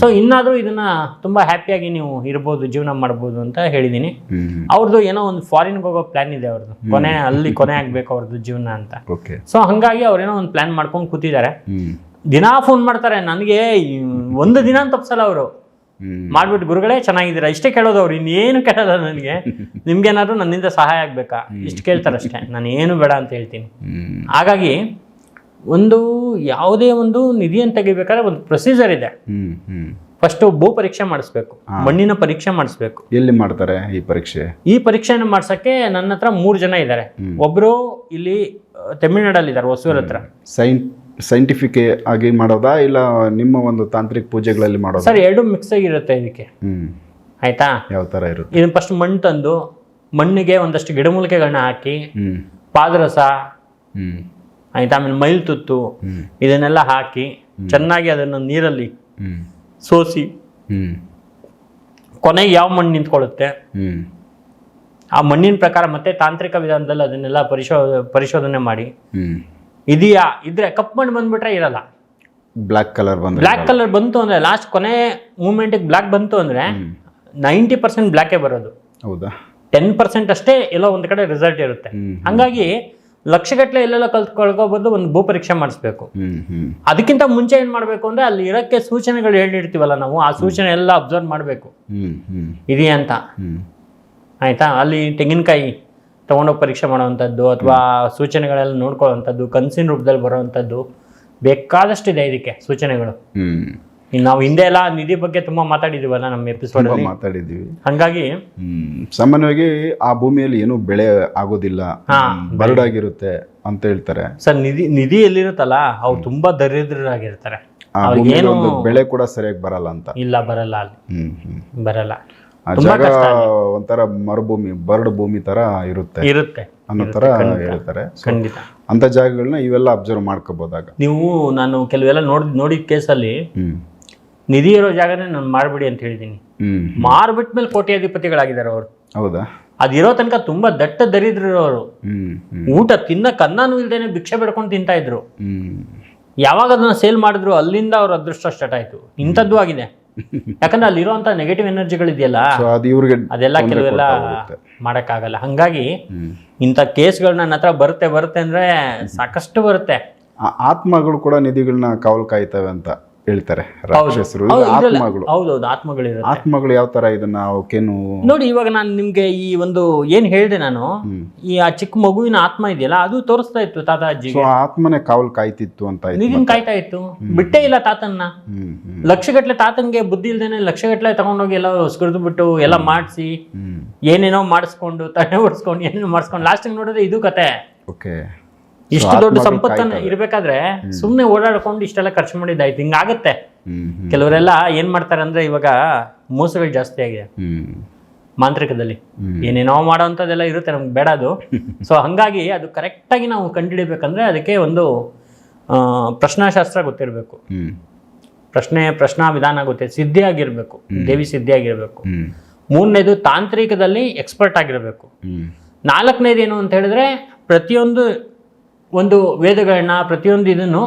ಸೊ ಇನ್ನಾದರೂ ಇದನ್ನ ತುಂಬಾ ಹ್ಯಾಪಿಯಾಗಿ ನೀವು ಇರ್ಬೋದು ಜೀವನ ಮಾಡ್ಬೋದು ಅಂತ ಹೇಳಿದೀನಿ. ಅವ್ರದ್ದು ಏನೋ ಒಂದು ಫಾರಿನ್ ಹೋಗೋ ಪ್ಲಾನ್ ಇದೆ ಅವ್ರದ್ದು ಕೊನೆ ಅಲ್ಲಿ ಕೊನೆ ಆಗ್ಬೇಕು ಅವ್ರದ್ದು ಜೀವನ ಅಂತ. ಸೊ ಹಂಗಾಗಿ ಅವ್ರೇನೋ ಒಂದು ಪ್ಲಾನ್ ಮಾಡ್ಕೊಂಡು ಕೂತಿದ್ದಾರೆ. ದಿನಾ ಫೋನ್ ಮಾಡ್ತಾರೆ. ನನಗೆ ಒಂದು ದಿನ ತಪ್ಸಲ್ಲ ಅವರು. ಮಾಡ್ಬಿಟ್ಟು ಗುರುಗಳೇ ಚೆನ್ನಾಗಿದ್ದೀರಾ? ಇಷ್ಟೇ ಕೇಳೋದು ಅವ್ರು ಇನ್ನೇನು ಕೇಳಲ್ಲ ನನಗೆ? ನಿಮ್ಗೇನಾದ್ರು ನನ್ನಿಂದ ಸಹಾಯ ಆಗಬೇಕಾ? ಇಷ್ಟು ಕೇಳ್ತಾರಷ್ಟೇ ನಾನು ಏನು ಬೇಡ ಅಂತ ಹೇಳ್ತೀನಿ. ಹಾಗಾಗಿ ಒಂದು ಯಾವುದೇ ಒಂದು ನಿಧಿಯನ್ನು ತೆಗಿಬೇಕಾದ್ರೆ ಒಂದು ಪ್ರೊಸೀಜರ್ ಇದೆ. ಫಸ್ಟ್ ಭೂ ಪರೀಕ್ಷೆ ಮಾಡಿಸ್ಬೇಕು. ಮಣ್ಣಿನ ಪರೀಕ್ಷೆ ಮಾಡಿಸ್ಬೇಕು. ಎಲ್ಲಿ ಮಾಡ್ತಾರೆ ಈ ಪರೀಕ್ಷೆ? ಈ ಪರೀಕ್ಷೆಯನ್ನು ಮಾಡ್ಸಕ್ಕೆ ನನ್ನ ಹತ್ರ ಮೂರು ಜನ ಇದ್ದಾರೆ. ಒಬ್ರು ಇಲ್ಲಿ ತಮಿಳ್ನಾಡಲ್ಲಿ ಇದ್ದಾರೆ ಹೊಸೂರ್ ಹತ್ರ. ಸೈನ್ ಸೈಂಟಿಫಿಕ್ ಆಗಿ ಮಾಡೋದಾ ಇಲ್ಲ ನಿಮ್ಮ ಒಂದು ತಾಂತ್ರಿಕ ಪೂಜೆಗಳಲ್ಲಿ ಮಾಡೋದು? ಸರ್ ಎರಡು ಮಿಕ್ಸ್ ಆಗಿರುತ್ತೆ ಇದಕ್ಕೆ. ಹ್ಮ್. ಆಯ್ತಾ? ಯಾವ ತರ ಇರುತ್ತೆ? ಇದನ್ನ ಫಸ್ಟ್ ಮಣ್ಣು ತಂದು ಮಣ್ಣಿಗೆ ಒಂದಷ್ಟು ಗಿಡಮೂಲಿಕೆಗಳನ್ನ ಹಾಕಿ ಹ್ಮ್. ಪಾದರಸ ಹ್ಮ್. ಆಯ್ತಾ? ಆಮೇಲೆ ಮೈಲ್ ತುತ್ತು ಹ್ಮ್. ಇದನ್ನೆಲ್ಲ ಹಾಕಿ ಚೆನ್ನಾಗಿ ಅದನ್ನು ನೀರಲ್ಲಿ ಹ್ಮ್. ಸೋಸಿ ಹ್ಮ್. ಕೊನೆಗೆ ಯಾವ ಮಣ್ಣು ನಿಂತ್ಕೊಳ್ಳುತ್ತೆ? ಹ್ಮ್. ಆ ಮಣ್ಣಿನ ಪ್ರಕಾರ ಮತ್ತೆ ತಾಂತ್ರಿಕ ವಿಧಾನದಲ್ಲಿ ಅದನ್ನೆಲ್ಲ ಪರಿಶೋ ಪರಿಶೋಧನೆ ಮಾಡಿ. ಹ್ಮ್. ಇದೆಯಾ? ಇದ್ರೆ ಕಪ್ ಮಣ್ಣು ಬಂದ್ಬಿಟ್ರೆ ಇರಲ್ಲ. ಬ್ಲ್ಯಾಕ್ ಕಲರ್ ಬಂದು ಬ್ಲ್ಯಾಕ್ ಕಲರ್ ಬಂತು ಅಂದ್ರೆ ಲಾಸ್ಟ್ ಕೊನೆ ಮೂಮೆಂಟಿಗೆ ಬ್ಲ್ಯಾಕ್ ಬಂತು ಅಂದ್ರೆ ನೈಂಟಿ ಪರ್ಸೆಂಟ್ ಬ್ಲ್ಯಾಕೇ ಬರೋದು. ಹೌದಾ? ಟೆನ್ ಪರ್ಸೆಂಟ್ ಅಷ್ಟೇ ಎಲ್ಲೋ ಒಂದು ಕಡೆ ರಿಸಲ್ಟ್ ಇರುತ್ತೆ. ಹಾಗಾಗಿ ಲಕ್ಷಗಟ್ಟಲೆ ಎಲ್ಲೆಲ್ಲ ಕಲ್ತ್ಕೊಳ್ಕೋಬೋದು ಒಂದು ಭೂ ಪರೀಕ್ಷೆ ಮಾಡಿಸ್ಬೇಕು. ಅದಕ್ಕಿಂತ ಮುಂಚೆ ಏನು ಮಾಡಬೇಕು ಅಂದ್ರೆ ಅಲ್ಲಿ ಇರೋಕ್ಕೆ ಸೂಚನೆಗಳು ಹೇಳಿರ್ತೀವಲ್ಲ ನಾವು ಆ ಸೂಚನೆ ಎಲ್ಲ ಅಬ್ಸರ್ವ್ ಮಾಡಬೇಕು. ಇದೆಯಾ ಅಂತ. ಆಯಿತಾ? ಅಲ್ಲಿ ತೆಂಗಿನಕಾಯಿ ತೊಗೊಂಡೋಗಿ ಪರೀಕ್ಷೆ ಮಾಡೋವಂಥದ್ದು ಅಥವಾ ಸೂಚನೆಗಳೆಲ್ಲ ನೋಡ್ಕೊಳ್ಳೋವಂಥದ್ದು ಕನಸಿನ ರೂಪದಲ್ಲಿ ಬರೋವಂಥದ್ದು ಬೇಕಾದಷ್ಟಿದೆ ಇದಕ್ಕೆ ಸೂಚನೆಗಳು. ನಾವು ಹಿಂದೆ ಎಲ್ಲ ನಿಧಿ ಬಗ್ಗೆ ತುಂಬಾ ಮಾತಾಡಿದೀವಲ್ಲ ನಮ್ಮ ಎಪಿಸೋಡ್ ಮಾತಾಡಿದ್ವಿ. ಹಂಗಾಗಿ ಹ್ಮ್. ಸಾಮಾನ್ಯವಾಗಿ ಆ ಭೂಮಿಯಲ್ಲಿ ಏನು ಬೆಳೆ ಆಗೋದಿಲ್ಲ. ಬರ್ಡ್ ಬರಡಾಗಿರುತ್ತೆ ಅಂತ ಹೇಳ್ತಾರೆ. ಸರ್ ನಿಧಿ ನಿಧಿ ಎಲ್ಲಿರುತ್ತಲ್ಲ ಅವ್ರು ತುಂಬಾ ದರಿದ್ರರಾಗಿರ್ತಾರೆ. ಏನು ಬೆಳೆ ಕೂಡ ಸರಿಯಾಗಿ ಬರಲ್ಲ ಅಂತ. ಇಲ್ಲ ಬರಲ್ಲ ಅಲ್ಲಿ. ಬರಲ್ಲ. ಆ ಜಾಗ. ಒಂಥರ ಮರುಭೂಮಿ ಬರಡು ಭೂಮಿ ತರ ಇರುತ್ತೆ ಇರುತ್ತೆ. ಅನ್ನೋ ತರ ಹೇಳ್ತಾರೆ. ಖಂಡಿತ. ಅಂತ ಜಾಗಗಳನ್ನ ಇವೆಲ್ಲ ಅಬ್ಸರ್ವ್ ಮಾಡ್ಕೋಬಹುದಾಗ ನೀವು ನಾನು ಕೆಲವೆಲ್ಲ ನೋಡ್ ನೋಡಿದ ಕೇಸಲ್ಲಿ ನಿಧಿ ಇರೋ ಜಾಗನೇ ನಾನು ಮಾರ್ಬಿಡಿ ಅಂತ ಹೇಳಿದ್ದೀನಿ ಮಾರ್ಬಿಟ್ಮೇಲೆ ಕೋಟ್ಯಾಧಿಪತಿಗಳಾಗಿದ್ದಾರೆ ಅವರು. ಹೌದಾ? ಅದಿರೋ ತನಕ ತುಂಬಾ ದಟ್ಟ ದರಿದ್ರರು ಅವರು ಊಟ ತಿನ್ನ ಅನ್ನನೂ ಇಲ್ದೇನೆ ಭಿಕ್ಷೆ ಬೆಡ್ಕೊಂಡು ತಿಂತಾ ಇದ್ರು. ಯಾವಾಗ ಅದನ್ನ ಸೇಲ್ ಮಾಡಿದ್ರು ಅಲ್ಲಿಂದ ಅವ್ರ ಅದೃಷ್ಟ ಸ್ಟಾರ್ಟ್ ಆಯ್ತು. ಇಂಥದ್ದು ಆಗಿದೆ. ಯಾಕಂದ್ರೆ ಅಲ್ಲಿರುವಂತ ನೆಗೆಟಿವ್ ಎನರ್ಜಿಗಳಿದೆಯಲ್ಲ ಇದೆಯಲ್ಲ ಅದೆಲ್ಲ ಕೆಲವೆಲ್ಲ ಮಾಡೋಕ್ಕಾಗಲ್ಲ. ಹಂಗಾಗಿ ಇಂಥ ಕೇಸ್ಗಳು ನನ್ನ ಹತ್ರ ಬರುತ್ತೆ ಬರುತ್ತೆ ಅಂದ್ರೆ ಸಾಕಷ್ಟು ಬರುತ್ತೆ. ಆ ಆತ್ಮಗಳು ಕೂಡ ನಿಧಿಗಳನ್ನ ಕಾವಲು ಕಾಯ್ತವೆ ಅಂತ. ಹೇಳ್ತಾರೆ ರಾಕ್ಷಸರು ಆತ್ಮಗಳು. ಹೌದೌದು ಆತ್ಮಗಳು ಆತ್ಮಗಳು ಯಾವ ತರ ಇದನ್ನ ಅವಕ್ಕೇನು ನೋಡಿ ಇವಾಗ ನಾನು ನಿಮ್ಗೆ ಈ ಒಂದು ಏನ್ ಹೇಳಿದೆ ನಾನು ಈ ಆ ಚಿಕ್ಕ ಮಗುವಿನ ಆತ್ಮ ಇದೆಯಲ್ಲ ಅದು ತೋರಿಸ್ತಾ ಇತ್ತು ತಾತ ಅಜ್ಜಿ ಆತ್ಮನೆ ಕಾವಲ್ ಕಾಯ್ತಿತ್ತು ಅಂತ ನಿಧಿನ್ ಕಾಯ್ತಾ ಇತ್ತು? ಬಿಟ್ಟೇ ಇಲ್ಲ ತಾತನ್ನ? ಲಕ್ಷಗಟ್ಲೆ ತಾತನ್ಗೆ ಬುದ್ಧಿ ಇಲ್ದೇನೆ ಲಕ್ಷಗಟ್ಲೆ ತಗೊಂಡೋಗಿ ಎಲ್ಲ ಹೊಸ್ಕರಿದು ಬಿಟ್ಟು ಎಲ್ಲ ಮಾಡಿಸಿ ಏನೇನೋ ಮಾಡಿಸ್ಕೊಂಡು ತಲೆ ಹೊಡ್ಸ್ಕೊಂಡು ಏನೇನೋ ಮಾಡಿಸ್ಕೊಂಡು ಲಾಸ್ಟಿಗೆ ನೋಡಿದ್ರೆ ಇದು ಕತೆ. ಓಕೆ. ಇಷ್ಟು ದೊಡ್ಡ ಸಂಪತ್ತನ್ನ ಇರ್ಬೇಕಾದ್ರೆ ಸುಮ್ನೆ ಓಡಾಡ್ಕೊಂಡು ಇಷ್ಟೆಲ್ಲ ಖರ್ಚು ಮಾಡಿದ್ದಾಯ್ತು ಹಿಂಗಾಗತ್ತೆ. ಕೆಲವರೆಲ್ಲ ಏನ್ ಮಾಡ್ತಾರೆ ಅಂದ್ರೆ ಇವಾಗ ಮೋಸಗಳು ಜಾಸ್ತಿ ಆಗಿದೆ. ಮಾಂತ್ರಿಕದಲ್ಲಿ. ಏನೇನೋ ಮಾಡೋವಂಥದ್ದೆಲ್ಲ ಇರುತ್ತೆ ನಮ್ಗೆ ಬೇಡ ಅದು. ಸೊ ಹಂಗಾಗಿ ಅದು ಕರೆಕ್ಟಾಗಿ ನಾವು ಕಂಡುಹಿಡಿಬೇಕಂದ್ರೆ ಅದಕ್ಕೆ ಒಂದು ಪ್ರಶ್ನಾಶಾಸ್ತ್ರ ಗೊತ್ತಿರಬೇಕು. ಪ್ರಶ್ನೆ ಪ್ರಶ್ನಾ ವಿಧಾನ ಗೊತ್ತೆ ಸಿದ್ಧಿ ಆಗಿರ್ಬೇಕು ದೇವಿ ಸಿದ್ಧಿ ಆಗಿರ್ಬೇಕು ಮೂರನೇದು ತಾಂತ್ರಿಕದಲ್ಲಿ ಎಕ್ಸ್ಪರ್ಟ್ ಆಗಿರಬೇಕು. ನಾಲ್ಕನೇದು ಏನು ಅಂತ ಹೇಳಿದ್ರೆ ಪ್ರತಿಯೊಂದು ಒಂದು ವೇದಗಳನ್ನ ಪ್ರತಿಯೊಂದು ಇದನ್ನು.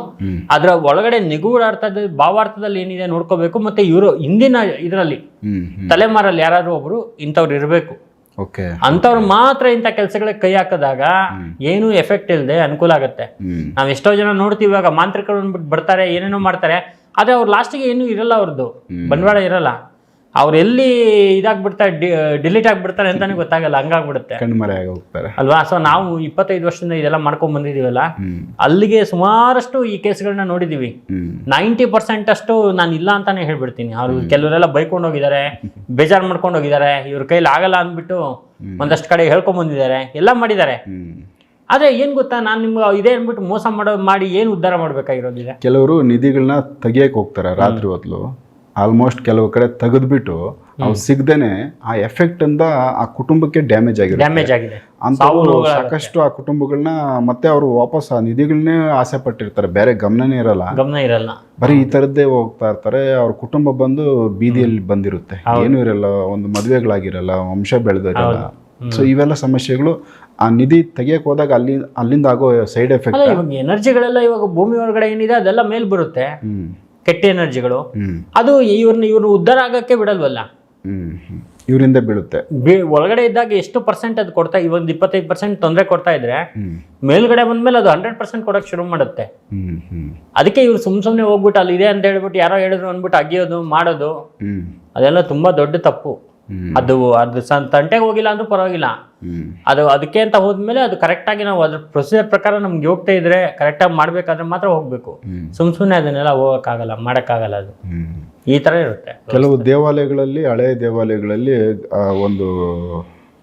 ಅದರ ಒಳಗಡೆ ನಿಗೂಢಾರ್ಥದ ಭಾವಾರ್ಥದಲ್ಲಿ ಏನಿದೆ ನೋಡ್ಕೋಬೇಕು ಮತ್ತೆ ಇವರು ಹಿಂದಿನ ಇದರಲ್ಲಿ ತಲೆಮಾರಲ್ಲಿ ಯಾರಾದ್ರೂ ಒಬ್ರು ಇಂಥವ್ರು ಇರಬೇಕು. ಅಂತವ್ರು ಮಾತ್ರ ಇಂಥ ಕೆಲಸಗಳಿಗೆ ಕೈ ಹಾಕಿದಾಗ ಏನು ಎಫೆಕ್ಟ್ ಇಲ್ಲದೆ ಅನುಕೂಲ ಆಗುತ್ತೆ. ನಾವ್ ಎಷ್ಟೋ ಜನ ನೋಡ್ತೀವಿ ಇವಾಗ ಮಾಂತ್ರಿಕರು ಬರ್ತಾರೆ ಏನೇನೋ ಮಾಡ್ತಾರೆ ಆದ್ರೆ ಅವ್ರು ಲಾಸ್ಟಿಗೆ ಏನು ಇರಲ್ಲ ಅವ್ರದ್ದು ಬಂಡವಾಳ ಇರಲ್ಲ. ಅವ್ರು ಎಲ್ಲಿ ಇದಾಗ್ಬಿಡ್ತಾರೆ ಡಿಲೀಟ್ ಆಗ್ಬಿಡ್ತಾರೆ ಅಂತಾನೆ ಗೊತ್ತಾಗಲ್ಲ ಹಂಗಾಗ್ಬಿಡುತ್ತೆ. ಕಣ್ಮರೆ ಆಗಿ ಹೋಗ್ತಾರೆ. ಅಲ್ವಾ? ಸೊ ನಾವು ಇಪ್ಪತ್ತೈದು ವರ್ಷದಿಂದ ಇದೆಲ್ಲ ಮಾಡ್ಕೊಂಡ್ ಬಂದಿದೀವಲ್ಲ ಅಲ್ಲಿಗೆ ಸುಮಾರಷ್ಟು ಈ ಕೇಸ್ಗಳನ್ನ ನೋಡಿದೀವಿ ನೈಂಟಿ ಪರ್ಸೆಂಟ್ ಅಷ್ಟು ನಾನು ಇಲ್ಲ ಅಂತಾನೆ ಹೇಳ್ಬಿಡ್ತೀನಿ. ಅವ್ರು ಕೆಲವರೆಲ್ಲ ಬೈಕೊಂಡು ಹೋಗಿದ್ದಾರೆ ಬೇಜಾರ್ ಮಾಡ್ಕೊಂಡು ಹೋಗಿದ್ದಾರೆ ಇವ್ರ ಕೈಲಿ ಆಗಲ್ಲ ಅಂದ್ಬಿಟ್ಟು ಒಂದಷ್ಟು ಕಡೆ ಹೇಳ್ಕೊಂಡ್ ಬಂದಿದ್ದಾರೆ ಎಲ್ಲ ಮಾಡಿದ್ದಾರೆ. ಆದ್ರೆ ಏನ್ ಗೊತ್ತಾ ನಾನು ನಿಮ್ಗೆ ಇದೇ ಅಂದ್ಬಿಟ್ಟು ಮೋಸ ಮಾಡೋ ಮಾಡಿ ಏನು ಉದ್ಧಾರ ಮಾಡ್ಬೇಕಾಗಿರೋದಿದೆ ಕೆಲವರು ನಿಧಿಗಳನ್ನ ತೆಗಿಯಕ್ಕೆ ಹೋಗ್ತಾರೆ ರಾತ್ರಿ ಹೊತ್ತು ಆಲ್ಮೋಸ್ಟ್ ಕೆಲವು ಕಡೆ ತೆಗೆದ್ಬಿಟ್ಟು ಅವು ಸಿಗ್ದೇನೆ ಆ ಎಫೆಕ್ಟ್ ಇಂದ ಆ ಕುಟುಂಬಕ್ಕೆ ಡ್ಯಾಮೇಜ್ ಆಗಿರುತ್ತೆ. ಡ್ಯಾಮೇಜ್ ಆಗಿದೆ. ಅಂತ ಸಾಕಷ್ಟು ಆ ಕುಟುಂಬಗಳನ್ನ ಮತ್ತೆ ಅವರು ವಾಪಸ್ ಆ ನಿಧಿಗಳನ್ನೇ ಆಸೆ ಪಟ್ಟಿರ್ತಾರೆ. ಬೇರೆ ಗಮನನೇ ಇರಲ್ಲ. ಗಮನ ಇರಲ್ಲ. ಬರೀ ಈ ತರದ್ದೇ ಹೋಗ್ತಾ ಇರ್ತಾರೆ. ಅವ್ರ ಕುಟುಂಬ ಬಂದು ಬೀದಿಯಲ್ಲಿ ಬಂದಿರುತ್ತೆ. ಏನೂ ಇರಲ್ಲ. ಒಂದು ಮದುವೆಗಳಾಗಿರಲ್ಲ ವಂಶ ಬೆಳೆದಿರಲ್ಲ. ಸೊ ಇವೆಲ್ಲ ಸಮಸ್ಯೆಗಳು ಆ ನಿಧಿ ತೆಗಿಯಕ್ ಹೋದಾಗ ಅಲ್ಲಿ ಅಲ್ಲಿಂದ ಆಗೋ ಸೈಡ್ ಎಫೆಕ್ಟ್ ಎನರ್ಜಿಗಳೆಲ್ಲ ಇವಾಗ ಭೂಮಿ ಒಳಗಡೆ ಏನಿದೆ ಅದೆಲ್ಲ ಮೇಲ್ ಬರುತ್ತೆ. ಹ್ಮ್. ಕೆಟ್ಟ ಎನರ್ಜಿಗಳು. ಅದು ಇವ್ರನ್ನ ಇವ್ರನ್ನ ಉದ್ಧಾರ ಆಗಕ್ಕೆ ಬಿಡಲ್ವಲ್ಲ? ಇವರಿಂದ ಬೀಳುತ್ತೆ. ಒಳಗಡೆ ಇದ್ದಾಗ ಎಷ್ಟು ಪರ್ಸೆಂಟ್ ಅದು ಕೊಡ್ತಾ ಒಂದು ಇಪ್ಪತ್ತೈದು ಪರ್ಸೆಂಟ್ ತೊಂದರೆ ಕೊಡ್ತಾ ಇದ್ರೆ ಮೇಲ್ಗಡೆ ಬಂದ್ಮೇಲೆ ಅದು ಹಂಡ್ರೆಡ್ ಪರ್ಸೆಂಟ್ ಕೊಡೋಕೆ ಶುರು ಮಾಡುತ್ತೆ. ಅದಕ್ಕೆ ಇವ್ರು ಸುಮ್ ಸುಮ್ನೆ ಹೋಗ್ಬಿಟ್ಟು ಅಲ್ಲಿ ಇದೆ ಅಂತ ಹೇಳ್ಬಿಟ್ಟು ಯಾರೋ ಹೇಳಿದ್ರು ಅಂದ್ಬಿಟ್ಟು ಅಗಿಯೋದು ಮಾಡೋದು ಅದೆಲ್ಲ ತುಂಬಾ ದೊಡ್ಡ ತಪ್ಪು. ಅದು ಅದು ತಂಟೆಗೆ ಹೋಗಿಲ್ಲ ಅಂದ್ರೂ ಪರವಾಗಿಲ್ಲ. ಅದು ಅದಕ್ಕೆ ಅಂತ ಹೋದ್ಮೇಲೆ ಅದು ಕರೆಕ್ಟಾಗಿ ನಾವು ಅದ್ರ ಪ್ರೊಸೀಜರ್ ಪ್ರಕಾರ ನಮ್ಗೆ ಹೋಗ್ತಾ ಇದ್ರೆ ಕರೆಕ್ಟಾಗಿ ಮಾಡ್ಬೇಕಾದ್ರೆ ಮಾತ್ರ ಹೋಗ್ಬೇಕು. ಸುಮ್ ಸುಮ್ಮನೆ ಅದನ್ನೆಲ್ಲ ಹೋಗಕ್ಕಾಗಲ್ಲ ಮಾಡಕ್ಕಾಗಲ್ಲ ಅದು. ಈ ತರ ಇರುತ್ತೆ. ಕೆಲವು ದೇವಾಲಯಗಳಲ್ಲಿ ಹಳೆಯ ದೇವಾಲಯಗಳಲ್ಲಿ ಒಂದು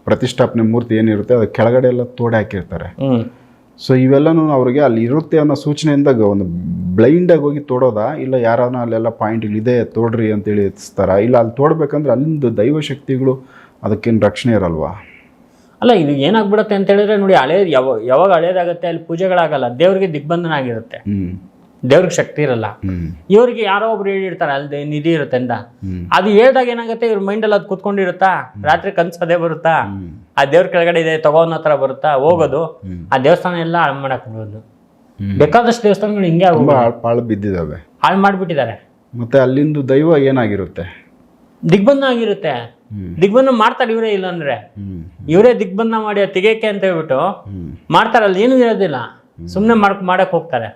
ಪ್ರತಿಷ್ಠಾಪನೆ ಮೂರ್ತಿ ಏನಿರುತ್ತೆ ಅದು ಕೆಳಗಡೆ ಎಲ್ಲ ತೋಡೆ ಹಾಕಿರ್ತಾರೆ. ಸೊ ಇವೆಲ್ಲನೂ ಅವ್ರಿಗೆ ಅಲ್ಲಿ ಇರುತ್ತೆ ಅನ್ನೋ ಸೂಚನೆಯಿಂದ ಒಂದು ಬ್ಲೈಂಡಾಗಿ ಹೋಗಿ ತೋಡೋದಾ? ಇಲ್ಲ ಯಾರನ್ನ ಅಲ್ಲೆಲ್ಲ ಪಾಯಿಂಟ್ ಇದೆ ತೋಡ್ರಿ ಅಂತೇಳಿ ಎತ್ತಿಸ್ತಾರ ಇಲ್ಲ ಅಲ್ಲಿ ತೋಡ್ಬೇಕಂದ್ರೆ ಅಲ್ಲಿಂದ ದೈವ ಶಕ್ತಿಗಳು ಅದಕ್ಕೇನು ರಕ್ಷಣೆ ಇರಲ್ವಾ? ಅಲ್ಲ ಇದು ಏನಾಗ್ಬಿಡುತ್ತೆ ಅಂತ ಹೇಳಿದ್ರೆ ನೋಡಿ ಹಳೇದು ಯಾವ ಯಾವಾಗ ಹಳೇದಾಗತ್ತೆ ಅಲ್ಲಿ ಪೂಜೆಗಳಾಗಲ್ಲ ದೇವ್ರಿಗೆ ದಿಗ್ಬಂಧನ ಆಗಿರುತ್ತೆ ದೇವ್ರಿಗೆ ಶಕ್ತಿ ಇರಲ್ಲ. ಇವ್ರಿಗೆ ಯಾರೋ ಒಬ್ರು ಹೇಳಿರ್ತಾರೆ ಅಲ್ಲಿ ನಿಧಿ ಇರುತ್ತೆ ಅಂತ. ಅದು ಹೇಳ್ದಾಗ ಏನಾಗುತ್ತೆ ಇವ್ರ ಮೈಂಡಲ್ಲಿ ಅದು ಕೂತ್ಕೊಂಡಿರುತ್ತಾ? ರಾತ್ರಿ ಕನ್ಸು ಅದೇ ಬರುತ್ತಾ? ಆ ದೇವ್ರ ಕೆಳಗಡೆ ಇದೆ ತಗೋನ ಹತ್ರ ಬರುತ್ತಾ? ಹೋಗೋದು ಆ ದೇವಸ್ಥಾನ ಎಲ್ಲ ಹಾಳು ಮಾಡಕ್ ಬಿಡೋದು ಹ್ಮ್. ಬೇಕಾದಷ್ಟು ದೇವಸ್ಥಾನಗಳು ಹಿಂಗೆ ಹಾಳು ಬಿದ್ದಿದ್ದಾವೆ ಹಾಳು ಮಾಡ್ಬಿಟ್ಟಿದ್ದಾರೆ. ಮತ್ತೆ ಅಲ್ಲಿಂದು ದೈವ ಏನಾಗಿರುತ್ತೆ? ದಿಗ್ಬಂಧ ಆಗಿರುತ್ತೆ. ದಿಗ್ಬಂಧ ಮಾಡ್ತಾರೆ ಇವರೇ ಇಲ್ಲ ಅಂದ್ರೆ. ಇವರೇ ದಿಗ್ಬಂಧ ಮಾಡಿ ತೆಗೆಯಕ್ಕೆ ಅಂತ ಹೇಳ್ಬಿಟ್ಟು ಮಾಡ್ತಾರೆ ಅಲ್ಲಿ ಏನೂ ಇರೋದಿಲ್ಲ. ಸುಮ್ಮನೆ ಮಾಡಕ್ ಮಾಡಕ್ ಹೋಗ್ತಾರೆ.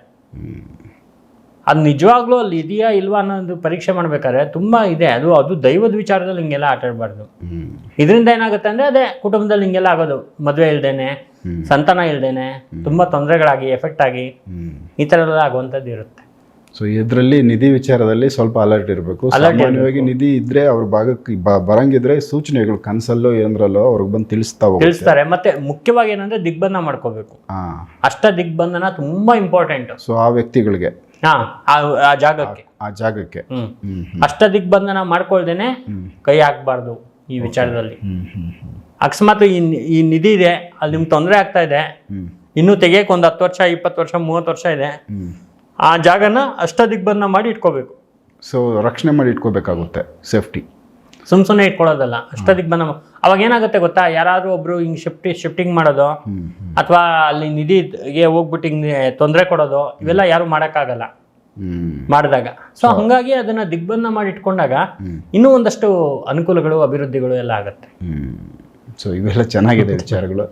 ಅದು ನಿಜವಾಗ್ಲೂ ಅಲ್ಲಿ ಇದೆಯಾ ಇಲ್ವಾ ಅನ್ನೋದು ಪರೀಕ್ಷೆ ಮಾಡ್ಬೇಕಾದ್ರೆ ತುಂಬಾ ಇದೆ. ಅದು ಅದು ದೈವದ ವಿಚಾರದಲ್ಲಿ ಹಿಂಗೆಲ್ಲ ಆಟ ಆಡಬಾರ್ದು. ಇದರಿಂದ ಏನಾಗುತ್ತೆ ಅಂದ್ರೆ ಅದೇ ಕುಟುಂಬದಲ್ಲಿ ಹಿಂಗೆಲ್ಲ ಆಗೋದು. ಮದುವೆ ಇಲ್ದೇನೆ ಸಂತಾನ ಇಲ್ದೇನೆ ತುಂಬಾ ತೊಂದರೆಗಳಾಗಿ ಎಫೆಕ್ಟ್ ಆಗಿ ಈ ಥರ ಎಲ್ಲ ಆಗುವಂಥದ್ದು ಇರುತ್ತೆ. ಸೊ ಇದರಲ್ಲಿ ನಿಧಿ ವಿಚಾರದಲ್ಲಿ ಸ್ವಲ್ಪ ಅಲರ್ಟ್ ಇರಬೇಕು. ಸಾಮಾನ್ಯವಾಗಿ ನಿಧಿ ಇದ್ರೆ ಅವ್ರ ಭಾಗಕ್ಕೆ ಬರಂಗಿದ್ರೆ ಸೂಚನೆಗಳು ಕನಸಲ್ಲೋ ಏನರಲ್ಲೋ ಅವ್ರಿಗೆ ಬಂದು ತಿಳಿಸ್ತಾವೆ ತಿಳಿಸ್ತಾರೆ. ಮತ್ತೆ ಮುಖ್ಯವಾಗಿ ಏನಂದ್ರೆ ದಿಗ್ಬಂಧನ ಮಾಡ್ಕೋಬೇಕು. ಅಷ್ಟ ದಿಗ್ಬಂಧನ ತುಂಬಾ ಇಂಪಾರ್ಟೆಂಟ್ ಸೊ ಆ ವ್ಯಕ್ತಿಗಳಿಗೆ. ಹಾ ಆ- ಜಾಗಕ್ಕೆ. ಆ ಜಾಗಕ್ಕೆ. ಅಷ್ಟ ದಿಗ್ಬಂಧನ ಮಾಡ್ಕೊಳ್ದೇನೆ ಕೈ ಹಾಕ್ಬಾರ್ದು ಈ ವಿಚಾರದಲ್ಲಿ. ಅಕಸ್ಮಾತ್ ಈ ಈ ನಿಧಿ ಇದೆ ಅಲ್ಲಿ ನಿಮ್ಗೆ ತೊಂದರೆ ಆಗ್ತಾ ಇದೆ ಇನ್ನೂ ತೆಗಿಯಕ್ಕೆ ಒಂದು ಹತ್ತು ವರ್ಷ ಇಪ್ಪತ್ತು ವರ್ಷ ಮೂವತ್ತು ವರ್ಷ ಇದೆ ಆ ಜಾಗನ ಅಷ್ಟ ದಿಗ್ಬಂಧನ ಮಾಡಿ ಇಟ್ಕೋಬೇಕು. ಸೊ ರಕ್ಷಣೆ ಮಾಡಿ ಇಟ್ಕೋಬೇಕಾಗುತ್ತೆ ಸೇಫ್ಟಿ. ಸುಮ್ ಸುಮ್ಮನೆ ಇಟ್ಕೊಳ್ಳೋದಲ್ಲ. ಅಷ್ಟೊತ್ತಿಗೆ ಬಂದ ಅವಾಗ ಏನಾಗುತ್ತೆ ಗೊತ್ತಾ? ಯಾರಾದ್ರೂ ಒಬ್ರು ಹಿಂಗ್ ಶಿಫ್ಟಿ ಶಿಫ್ಟಿಂಗ್ ಮಾಡೋದು ಅಥವಾ ಅಲ್ಲಿ ನಿಧಿಗೆ ಹೋಗ್ಬಿಟ್ಟು ಹಿಂಗೆ ತೊಂದರೆ ಕೊಡೋದು ಇವೆಲ್ಲ ಯಾರು ಮಾಡೋಕ್ಕಾಗಲ್ಲ. ಮಾಡಿದಾಗ. ಸೊ ಹಂಗಾಗಿ ಅದನ್ನ ದಿಗ್ಬಂಧ ಮಾಡಿ ಇಟ್ಕೊಂಡಾಗ ಇನ್ನೂ ಒಂದಷ್ಟು ಅನುಕೂಲಗಳು ಅಭಿವೃದ್ಧಿಗಳು ಎಲ್ಲ ಆಗುತ್ತೆ. ಸೊ ಇವೆಲ್ಲ ಚೆನ್ನಾಗಿದೆ ವಿಚಾರಗಳು.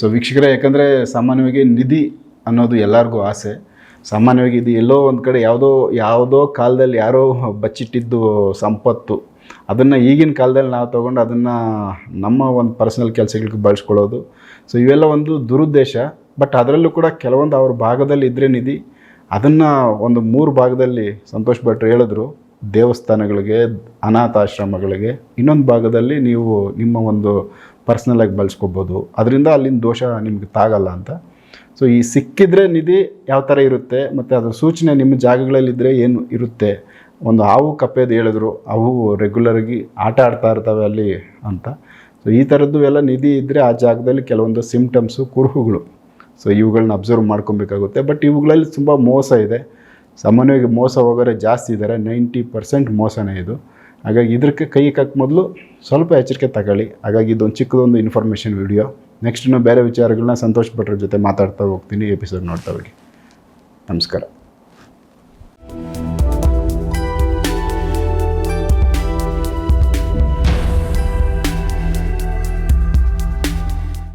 ಸೊ ವೀಕ್ಷಕರೇ ಯಾಕಂದರೆ ಸಾಮಾನ್ಯವಾಗಿ ನಿಧಿ ಅನ್ನೋದು ಎಲ್ಲರಿಗೂ ಆಸೆ. ಸಾಮಾನ್ಯವಾಗಿ ಇದು ಎಲ್ಲೋ ಒಂದು ಕಡೆ ಯಾವುದೋ ಯಾವುದೋ ಕಾಲದಲ್ಲಿ ಯಾರೋ ಬಚ್ಚಿಟ್ಟಿದ್ದು ಸಂಪತ್ತು. ಅದನ್ನು ಈಗಿನ ಕಾಲದಲ್ಲಿ ನಾವು ತೊಗೊಂಡು ಅದನ್ನು ನಮ್ಮ ಒಂದು ಪರ್ಸನಲ್ ಕೆಲಸಗಳಿಗೆ ಬಳಸ್ಕೊಳ್ಳೋದು. ಸೊ ಇವೆಲ್ಲ ಒಂದು ದುರುದ್ದೇಶ. ಬಟ್ ಅದರಲ್ಲೂ ಕೂಡ ಕೆಲವೊಂದು ಅವ್ರ ಭಾಗದಲ್ಲಿ ಇದ್ರೆ ನಿಧಿ. ಅದನ್ನು ಒಂದು ಮೂರು ಭಾಗದಲ್ಲಿ ಸಂತೋಷ್ ಭಟ್ರು ಹೇಳಿದ್ರು. ದೇವಸ್ಥಾನಗಳಿಗೆ ಅನಾಥಾಶ್ರಮಗಳಿಗೆ ಇನ್ನೊಂದು ಭಾಗದಲ್ಲಿ ನೀವು ನಿಮ್ಮ ಒಂದು ಪರ್ಸ್ನಲಾಗಿ ಬಳಸ್ಕೊಬೋದು. ಅದರಿಂದ ಅಲ್ಲಿನ ದೋಷ ನಿಮಗೆ ತಾಗಲ್ಲ ಅಂತ. ಸೊ ಈ ಸಿಕ್ಕಿದ್ರೆ ನಿಧಿ ಯಾವ ಥರ ಇರುತ್ತೆ, ಮತ್ತು ಅದರ ಸೂಚನೆ ನಿಮ್ಮ ಜಾಗಗಳಲ್ಲಿದ್ದರೆ ಏನು ಇರುತ್ತೆ ಒಂದು ಹಾವು ಕಪ್ಪೆದು ಹೇಳಿದ್ರು, ಅವು ರೆಗ್ಯುಲರಾಗಿ ಆಟ ಆಡ್ತಾ ಇರ್ತವೆ ಅಲ್ಲಿ ಅಂತ. ಸೊ ಈ ಥರದ್ದು ಎಲ್ಲ ನಿಧಿ ಇದ್ದರೆ ಆ ಜಾಗದಲ್ಲಿ ಕೆಲವೊಂದು ಸಿಮ್ಟಮ್ಸು ಕುರುಹುಗಳು. ಸೊ ಇವುಗಳನ್ನ ಅಬ್ಸರ್ವ್ ಮಾಡ್ಕೊಬೇಕಾಗುತ್ತೆ. ಬಟ್ ಇವುಗಳಲ್ಲಿ ತುಂಬ ಮೋಸ ಇದೆ. ಸಾಮಾನ್ಯವಾಗಿ ಮೋಸ ಹೋಗೋರೆ ಜಾಸ್ತಿ ಇದ್ದಾರೆ ನೈಂಟಿ ಪರ್ಸೆಂಟ್ ಮೋಸನೇ ಇದು. ಹಾಗಾಗಿ ಇದಕ್ಕೆ ಕೈ ಕಾಕ್ ಮೊದಲು ಸ್ವಲ್ಪ ಎಚ್ಚರಿಕೆ ತಗೊಳ್ಳಿ. ಹಾಗಾಗಿ ಇದೊಂದು ಚಿಕ್ಕದೊಂದು ಇನ್ಫಾರ್ಮೇಷನ್ ವಿಡಿಯೋ ನೆಕ್ಸ್ಟ್ ಇನ್ನೂ ಬೇರೆ ವಿಚಾರಗಳನ್ನ ಸಂತೋಷ್ ಭಟ್ರ ಜೊತೆ ಮಾತಾಡ್ತಾ ಹೋಗ್ತೀನಿ ಎಪಿಸೋಡ್ ನೋಡ್ತಾ ಹೋಗಿ. ನಮಸ್ಕಾರ.